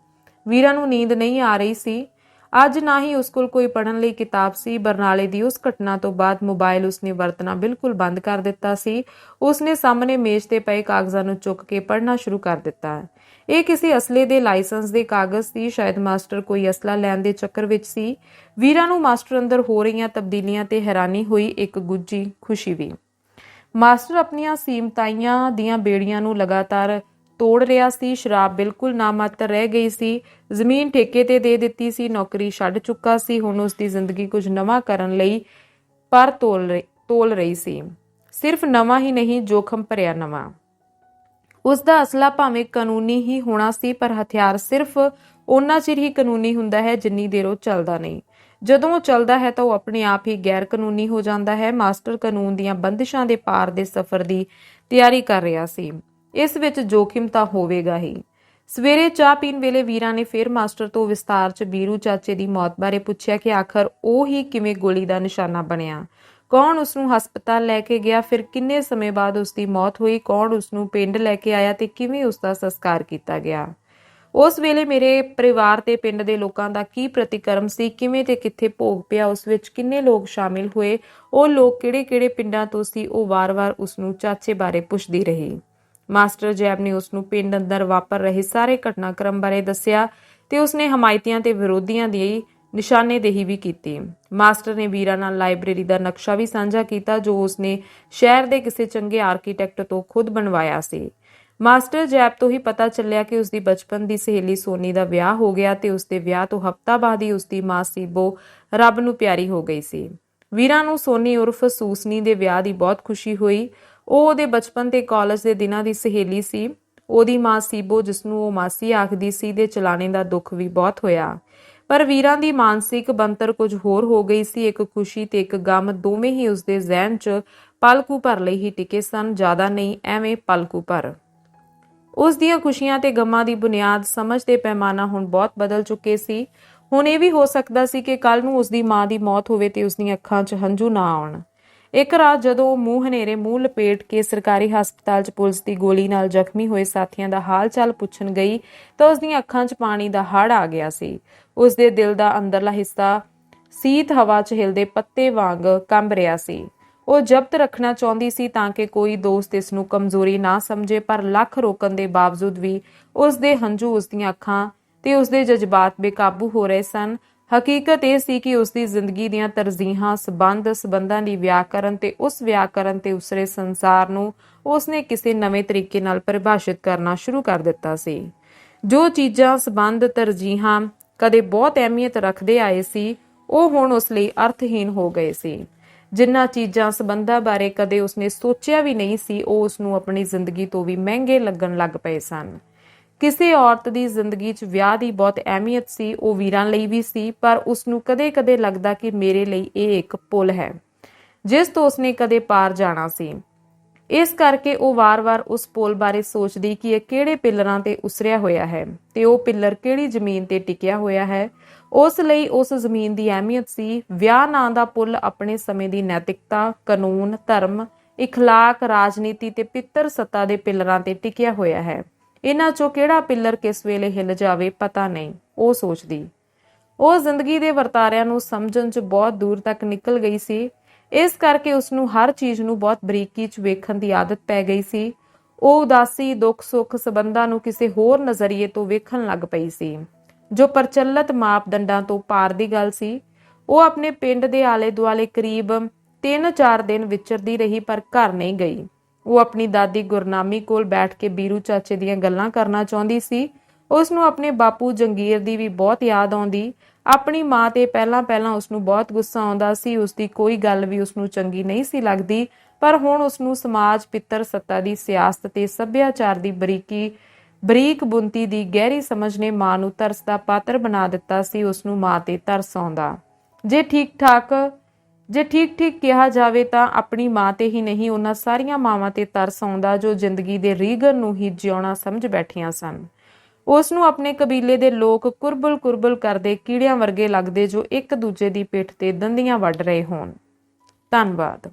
ਵੀਰਾਂ ਨੂੰ ਨੀਂਦ ਨਹੀਂ ਆ ਰਹੀ ਸੀ ਅੱਜ ਨਾ ਹੀ ਉਸ ਕੋਲ ਕੋਈ ਪੜਨ ਲਈ ਕਿਤਾਬ ਸੀ। ਬਰਨਾਲੇ ਦੀ ਉਸ ਘਟਨਾ ਤੋਂ ਬਾਅਦ ਮੋਬਾਈਲ ਉਸਨੇ ਵਰਤਣਾ ਬਿਲਕੁਲ ਬੰਦ ਕਰ ਦਿੱਤਾ ਸੀ। ਉਸਨੇ ਸਾਹਮਣੇ ਮੇਜ਼ ਤੇ ਪਏ ਕਾਗਜ਼ਾਂ ਨੂੰ ਚੁੱਕ ਕੇ ਪੜ੍ਹਨਾ ਸ਼ੁਰੂ ਕਰ ਦਿੱਤਾ ਇਹ ਕਿਸੇ ਅਸਲੇ ਦੇ ਲਾਇਸੈਂਸ ਦੇ ਕਾਗਜ਼ ਸੀ। ਸ਼ਾਇਦ ਮਾਸਟਰ ਕੋਈ ਅਸਲਾ ਲੈਣ ਦੇ ਚੱਕਰ ਵਿੱਚ ਸੀ। ਵੀਰਾਂ ਨੂੰ ਮਾਸਟਰ ਅੰਦਰ ਹੋ ਰਹੀਆਂ ਤਬਦੀਲੀਆਂ ਤੇ ਹੈਰਾਨੀ ਹੋਈ ਇੱਕ ਗੁੱਜੀ ਖੁਸ਼ੀ ਵੀ। ਮਾਸਟਰ ਆਪਣੀਆਂ ਸੀਮਤਾਈਆਂ ਦੀਆਂ ਬੇੜੀਆਂ ਨੂੰ ਲਗਾਤਾਰ ਤੋੜ ਰਿਹਾ ਸੀ, ਸ਼ਰਾਬ ਬਿਲਕੁਲ ਨਾਮਾਤਰ ਰਹਿ ਗਈ ਸੀ, ਜ਼ਮੀਨ ਠੇਕੇ ਤੇ ਦੇ ਦਿੱਤੀ ਸੀ, ਨੌਕਰੀ ਛੱਡ ਚੁੱਕਾ ਸੀ, ਹੁਣ ਉਸ ਦੀ ਜ਼ਿੰਦਗੀ ਕੁਝ ਨਵਾਂ ਕਰਨ ਲਈ ਪਰ ਤੋਲ ਤੋਲ ਰਹੀ ਸੀ। ਸਿਰਫ ਨਵਾਂ ਹੀ ਨਹੀਂ, ਜੋਖਮ ਭਰਿਆ ਨਵਾਂ। ਉਸ ਦਾ ਅਸਲਾ ਭਾਵੇਂ ਕਾਨੂੰਨੀ ਹੀ ਹੋਣਾ ਸੀ, ਪਰ ਹਥਿਆਰ ਸਿਰਫ ਉਹਨਾਂ ਚਿਰ ਹੀ ਕਾਨੂੰਨੀ ਹੁੰਦਾ ਹੈ ਜਿੰਨੀ ਦੇਰ ਉਹ ਚੱਲਦਾ ਨਹੀਂ। ਜਦੋਂ ਉਹ ਚੱਲਦਾ ਹੈ ਤਾਂ ਉਹ ਆਪਣੇ ਆਪ ਹੀ ਗੈਰ ਕਾਨੂੰਨੀ ਹੋ ਜਾਂਦਾ ਹੈ। ਮਾਸਟਰ ਕਾਨੂੰਨ ਦੀਆਂ ਬੰਦਿਸ਼ਾਂ ਦੇ ਪਾਰ ਦੇ ਸਫ਼ਰ ਦੀ ਤਿਆਰੀ ਕਰ ਰਿਹਾ ਸੀ। ਇਸ ਵਿੱਚ ਜੋਖਿਮ ਤਾਂ ਹੋਵੇਗਾ ਹੀ। ਸਵੇਰੇ ਚਾਹ ਪੀਣ ਵੇਲੇ ਵੀਰਾਂ ਨੇ ਫਿਰ ਮਾਸਟਰ ਤੋਂ ਵਿਸਤਾਰ 'ਚ ਬੀਰੂ ਚਾਚੇ ਦੀ ਮੌਤ ਬਾਰੇ ਪੁੱਛਿਆ ਕਿ ਆਖਰ ਉਹ ਹੀ ਕਿਵੇਂ ਗੋਲੀ ਦਾ ਨਿਸ਼ਾਨਾ ਬਣਿਆ। ਕੌਣ ਉਸ ਨੂੰ ਹਸਪਤਾਲ ਲੈ ਕੇ ਗਿਆ, ਫਿਰ ਕਿੰਨੇ ਸਮੇਂ ਬਾਅਦ ਉਸ ਦੀ ਮੌਤ ਹੋਈ, ਕੌਣ ਉਸ ਨੂੰ ਪਿੰਡ ਲੈ ਕੇ ਆਇਆ ਤੇ ਕਿਵੇਂ ਉਸ ਦਾ ਸੰਸਕਾਰ ਕੀਤਾ ਗਿਆ। ਉਸ ਵੇਲੇ ਮੇਰੇ ਪਰਿਵਾਰ ਤੇ ਪਿੰਡ ਦੇ ਲੋਕਾਂ ਦਾ ਕੀ ਪ੍ਰਤੀਕਰਮ ਸੀ, ਕਿਵੇਂ ਤੇ ਕਿੱਥੇ ਭੋਗ ਪਿਆ, ਉਸ ਵਿੱਚ ਕਿੰਨੇ ਲੋਕ ਸ਼ਾਮਿਲ ਹੋਏ, ਉਹ ਲੋਕ ਕਿਹੜੇ-ਕਿਹੜੇ ਪਿੰਡਾਂ ਤੋਂ ਸੀ, ਉਹ ਵਾਰ-ਵਾਰ ਉਸ ਨੂੰ ਚਾਚੇ ਬਾਰੇ ਪੁੱਛਦੀ ਰਹੀ। ਮਾਸਟਰ ਜੈਬ ਨੇ ਉਸ ਨੂੰ ਪਿੰਡ ਅੰਦਰ ਵਾਪਰ ਰਹੇ ਸਾਰੇ ਘਟਨਾਕ੍ਰਮ ਬਾਰੇ ਦੱਸਿਆ ਤੇ ਉਸਨੇ ਹਮਾਇਤੀਆਂ ਤੇ ਵਿਰੋਧੀਆਂ ਦੀ ਨਿਸ਼ਾਨੇਦੇਹੀ ਵੀ ਕੀਤੀ। ਮਾਸਟਰ ਨੇ ਵੀਰਾ ਨਾਲ ਲਾਇਬ੍ਰੇਰੀ ਦਾ ਨਕਸ਼ਾ ਵੀ ਸਾਂਝਾ ਕੀਤਾ, ਜੋ ਉਸਨੇ ਸ਼ਹਿਰ ਦੇ ਕਿਸੇ ਚੰਗੇ ਆਰਕੀਟੈਕਟ ਤੋਂ ਖੁਦ ਬਣਵਾਇਆ ਸੀ। ਮਾਸਟਰ ਜੈਬ ਤੋਂ ਹੀ ਪਤਾ ਚੱਲਿਆ ਕਿ ਉਸਦੀ ਬਚਪਨ ਦੀ ਸਹੇਲੀ ਸੋਨੀ ਦਾ ਵਿਆਹ ਹੋ ਗਿਆ ਤੇ ਉਸਦੇ ਵਿਆਹ ਤੋਂ ਹਫ਼ਤਾ ਬਾਅਦ ਹੀ ਉਸਦੀ ਮਾਂ ਸੀਬੋ ਰੱਬ ਨੂੰ ਪਿਆਰੀ ਹੋ ਗਈ ਸੀ। ਵੀਰਾ ਨੂੰ ਸੋਨੀ ਉਰਫ ਸੂਸਨੀ ਦੇ ਵਿਆਹ ਦੀ ਬਹੁਤ ਖੁਸ਼ੀ ਹੋਈ। ਉਹ ਉਹਦੇ ਬਚਪਨ ਤੇ ਕਾਲਜ ਦੇ ਦਿਨਾਂ ਦੀ ਸਹੇਲੀ ਸੀ। ਉਹਦੀ ਮਾਂ ਸੀਬੋ ਜਿਸ ਨੂੰ ਉਹ ਮਾਸੀ ਆਖਦੀ ਸੀ, ਦੇ ਚਲਾਣੇ ਦਾ ਦੁੱਖ ਵੀ ਬਹੁਤ ਹੋਇਆ। ਪਰ ਵੀਰਾਂ ਦੀ ਮਾਨਸਿਕ ਬੰਤਰ ਕੁਝ ਹੋਰ ਹੋ ਗਈ ਸੀ। ਇੱਕ ਖੁਸ਼ੀ ਤੇ ਇੱਕ ਗਮ ਦੋਵੇਂ ਹੀ ਉਸਦੇ ਜ਼ਿਹਨ 'ਚ ਪਲਕੂ ਭਰ ਲਈ ਹੀ ਟਿਕੇ ਸਨ। ਜ਼ਿਆਦਾ ਨਹੀਂ, ਐਵੇਂ ਪਲਕੂ ਭਰ। ਉਸ ਦੀਆਂ ਖੁਸ਼ੀਆਂ ਤੇ ਗਮਾਂ ਦੀ ਬੁਨਿਆਦ ਸਮਝ ਤੇ ਪੈਮਾਨਾ ਹੁਣ ਬਹੁਤ ਬਦਲ ਚੁੱਕੇ ਸੀ। ਹੁਣ ਇਹ ਵੀ ਹੋ ਸਕਦਾ ਸੀ ਕਿ ਕੱਲ ਨੂੰ ਉਸ ਦੀ ਮਾਂ ਦੀ ਮੌਤ ਹੋਵੇ ਤੇ ਉਸ ਦੀਆਂ ਅੱਖਾਂ 'ਚ ਹੰਝੂ ਨਾ ਆਉਣ। ਇੱਕ ਰਾਤ ਜਦੋਂ ਮੂੰਹ ਹਨੇਰੇ ਮੂੰਹ ਲਪੇਟ ਕੇ ਸਰਕਾਰੀ ਹਸਪਤਾਲ 'ਚ ਪੁਲਿਸ ਦੀ ਗੋਲੀ ਨਾਲ ਜ਼ਖਮੀ ਹੋਏ ਸਾਥੀਆਂ ਦਾ ਹਾਲ ਚਾਲ ਪੁੱਛਣ ਗਈ ਤਾਂ ਉਸ ਦੀਆਂ ਅੱਖਾਂ 'ਚ ਪਾਣੀ ਦਾ ਹੜ ਆ ਗਿਆ ਸੀ। ਉਸ ਦੇ ਦਿਲ ਦਾ ਅੰਦਰਲਾ ਹਿੱਸਾ ਸੀਤ ਹਵਾ 'ਚ ਹਿਲਦੇ ਪੱਤੇ ਵਾਂਗ ਕੰਬ ਰਿਹਾ ਸੀ। ਉਹ ਜ਼ਬਤ ਰੱਖਣਾ ਚਾਹੁੰਦੀ ਸੀ ਤਾਂ ਕਿ ਕੋਈ ਦੋਸਤ ਇਸ ਨੂੰ ਕਮਜ਼ੋਰੀ ਨਾ ਸਮਝੇ, ਪਰ ਲੱਖ ਰੋਕਣ ਦੇ ਬਾਵਜੂਦ ਵੀ ਉਸ ਦੇ ਹੰਝੂ ਉਸ ਦੀਆਂ ਅੱਖਾਂ ਤੇ ਉਸ ਦੇ ਜਜ਼ਬਾਤ ਬੇਕਾਬੂ ਹੋ ਰਹੇ ਸਨ। ਹਕੀਕਤ ਇਹ ਸੀ ਕਿ ਉਸ ਦੀ ਜ਼ਿੰਦਗੀ ਦੀਆਂ ਤਰਜੀਹਾਂ ਸਬੰਧ ਸਬੰਧਾਂ ਦੀ ਵਿਆਕਰਨ ਤੇ ਉਸ ਵਿਆਕਰਨ ਤੇ ਉਸਰੇ ਸੰਸਾਰ ਨੂੰ ਉਸਨੇ ਕਿਸੇ ਨਵੇਂ ਤਰੀਕੇ ਨਾਲ ਪਰਿਭਾਸ਼ਿਤ ਕਰਨਾ ਸ਼ੁਰੂ ਕਰ ਦਿੱਤਾ ਸੀ। ਜੋ ਚੀਜ਼ਾਂ ਸਬੰਧ ਤਰਜੀਹਾਂ ਕਦੇ ਬਹੁਤ ਅਹਿਮੀਅਤ ਰੱਖਦੇ ਆਏ ਸੀ, ਉਹ ਹੁਣ ਉਸ ਲਈ ਅਰਥਹੀਨ ਹੋ ਗਏ ਸੀ। ਜਿਨ੍ਹਾਂ ਚੀਜ਼ਾਂ ਸੰਬੰਧਾਂ ਬਾਰੇ ਕਦੇ ਉਸਨੇ ਸੋਚਿਆ ਵੀ ਨਹੀਂ ਸੀ, ਉਹ ਉਸ ਨੂੰ ਆਪਣੀ ਜ਼ਿੰਦਗੀ ਤੋਂ ਵੀ ਮਹਿੰਗੇ ਲੱਗਣ ਲੱਗ ਪਏ ਸਨ। ਕਿਸੇ ਔਰਤ ਦੀ ਜ਼ਿੰਦਗੀ 'ਚ ਵਿਆਹ ਦੀ ਬਹੁਤ ਅਹਿਮੀਅਤ ਸੀ, ਉਹ ਵੀਰਾਂ ਲਈ ਵੀ ਸੀ, ਪਰ ਉਸ ਨੂੰ ਕਦੇ-ਕਦੇ ਲੱਗਦਾ ਕਿ ਮੇਰੇ ਲਈ ਇਹ ਇੱਕ ਪੁਲ ਹੈ, ਜਿਸ ਤੋਂ ਉਸਨੇ ਕਦੇ ਪਾਰ ਜਾਣਾ ਸੀ। ਇਸ ਕਰਕੇ ਉਹ ਵਾਰ-ਵਾਰ ਉਸ ਪੁਲ ਬਾਰੇ ਸੋਚਦੀ ਕਿ ਇਹ ਕਿਹੜੇ ਪਿੱਲਰਾਂ ਤੇ ਉਸਰਿਆ ਹੋਇਆ ਹੈ ਤੇ ਉਹ ਪਿੱਲਰ ਕਿਹੜੀ ਜ਼ਮੀਨ ਤੇ ਟਿਕਿਆ ਹੋਇਆ ਹੈ। ਉਸ ਲਈ ਉਸ ਜ਼ਮੀਨ ਦੀ ਅਹਿਮੀਅਤ ਸੀ। ਵਿਆਹ ਨਾਂ ਦਾ ਪੁੱਲ ਆਪਣੇ ਸਮੇਂ ਦੀ ਨੈਤਿਕਤਾ, ਕਾਨੂੰਨ, ਧਰਮ, ਇਖਲਾਕ, ਰਾਜਨੀਤੀ ਤੇ ਪਿੱਤਰ ਸੱਤਾ ਦੇ ਪਿੱਲਰਾਂ ਤੇ ਟਿਕਿਆ ਹੋਇਆ ਹੈ। ਇਹਨਾਂ ਚੋਂ ਕਿਹੜਾ ਪਿੱਲਰ ਕਿਸ ਵੇਲੇ ਹਿੱਲ ਜਾਵੇ ਪਤਾ ਨਹੀਂ, ਉਹ ਸੋਚਦੀ। ਉਹ ਜ਼ਿੰਦਗੀ ਦੇ ਵਰਤਾਰਿਆਂ ਨੂੰ ਸਮਝਣ 'ਚ ਬਹੁਤ ਦੂਰ ਤੱਕ ਨਿਕਲ ਗਈ ਸੀ। ਇਸ ਕਰਕੇ ਉਸ ਨੂੰ ਹਰ ਚੀਜ਼ ਨੂੰ ਬਹੁਤ ਬਰੀਕੀ 'ਚ ਵੇਖਣ ਦੀ ਆਦਤ ਪੈ ਗਈ ਸੀ। ਉਹ ਉਦਾਸੀ, ਦੁੱਖ, ਸੁੱਖ ਸਬੰਧਾਂ ਨੂੰ ਕਿਸੇ ਹੋਰ ਨਜ਼ਰੀਏ ਤੋਂ ਵੇਖਣ ਲੱਗ ਪਈ ਸੀ। ਜੋ ਪ੍ਰਚਲਿਤ ਮਾਪਦੰਡਾਂ ਤੋਂ ਪਾਰ ਦੀ ਗੱਲ ਸੀ, ਉਹ ਆਪਣੇ ਪਿੰਡ ਦੇ ਆਲੇ ਦੁਆਲੇ ਕਰੀਬ 3-4 ਦਿਨ ਵਿਚਰਦੀ ਰਹੀ ਪਰ ਘਰ ਨਹੀਂ ਗਈ। ਉਹ ਆਪਣੀ ਦਾਦੀ ਗੁਰਨਾਮੀ ਕੋਲ ਬੈਠ ਕੇ ਬੀਰੂ ਚਾਚੇ ਦੀਆਂ ਗੱਲਾਂ ਕਰਨਾ ਚਾਹੁੰਦੀ ਸੀ। ਉਸ ਨੂੰ ਆਪਣੇ ਬਾਪੂ ਜੰਗੀਰ ਦੀ ਵੀ ਬਹੁਤ ਯਾਦ ਆਉਂਦੀ। ਆਪਣੀ ਮਾਂ ਤੇ ਪਹਿਲਾਂ ਪਹਿਲਾਂ ਉਸ ਨੂੰ ਬਹੁਤ ਗੁੱਸਾ ਆਉਂਦਾ ਸੀ। ਉਸ ਦੀ ਕੋਈ ਗੱਲ ਵੀ ਉਸ ਨੂੰ ਚੰਗੀ ਨਹੀਂ ਸੀ ਲੱਗਦੀ। ਪਰ ਹੁਣ ਉਸ ਨੂੰ ਸਮਾਜ, ਪਿੱਤਰ, ਸੱਤਾ ਦੀ ਸਿਆਸਤ ਤੇ ਸੱਭਿਆਚਾਰ ਦੀ ਬਰੀਕੀ, ਬਰੀਕ ਬੁੰਤੀ ਦੀ ਗਹਿਰੀ ਸਮਝ ਨੇ ਮਾਂ ਨੂੰ ਤਰਸ ਦਾ ਪਾਤਰ ਬਣਾ ਦਿੱਤਾ ਸੀ। ਉਸ ਨੂੰ ਮਾਂ ਤੇ ਤਰਸ ਆਉਂਦਾ। ਜੇ ਠੀਕ ਠਾਕ ਜੇ ਠੀਕ ਠੀਕ ਕਿਹਾ ਜਾਵੇ ਤਾਂ ਆਪਣੀ ਮਾਂ ਤੇ ਹੀ ਨਹੀਂ ਉਹਨਾਂ ਸਾਰੀਆਂ ਮਾਵਾਂ ਤੇ ਤਰਸ ਆਉਂਦਾ ਜੋ ਜ਼ਿੰਦਗੀ ਦੇ ਰੀਗਰ ਨੂੰ ਹੀ ਜਿਉਣਾ ਸਮਝ ਬੈਠੀਆਂ ਸਨ। ਉਸ ਨੂੰ ਆਪਣੇ ਕਬੀਲੇ ਦੇ ਲੋਕ ਕੁਰਬਲ ਕੁਰਬਲ ਕਰਦੇ ਕੀੜਿਆਂ ਵਰਗੇ ਲੱਗਦੇ ਜੋ ਇੱਕ ਦੂਜੇ ਦੀ ਪਿੱਠ ਤੇ ਦੰਦੀਆਂ ਵੱਢ ਰਹੇ ਹੋਣ। ਧੰਨਵਾਦ।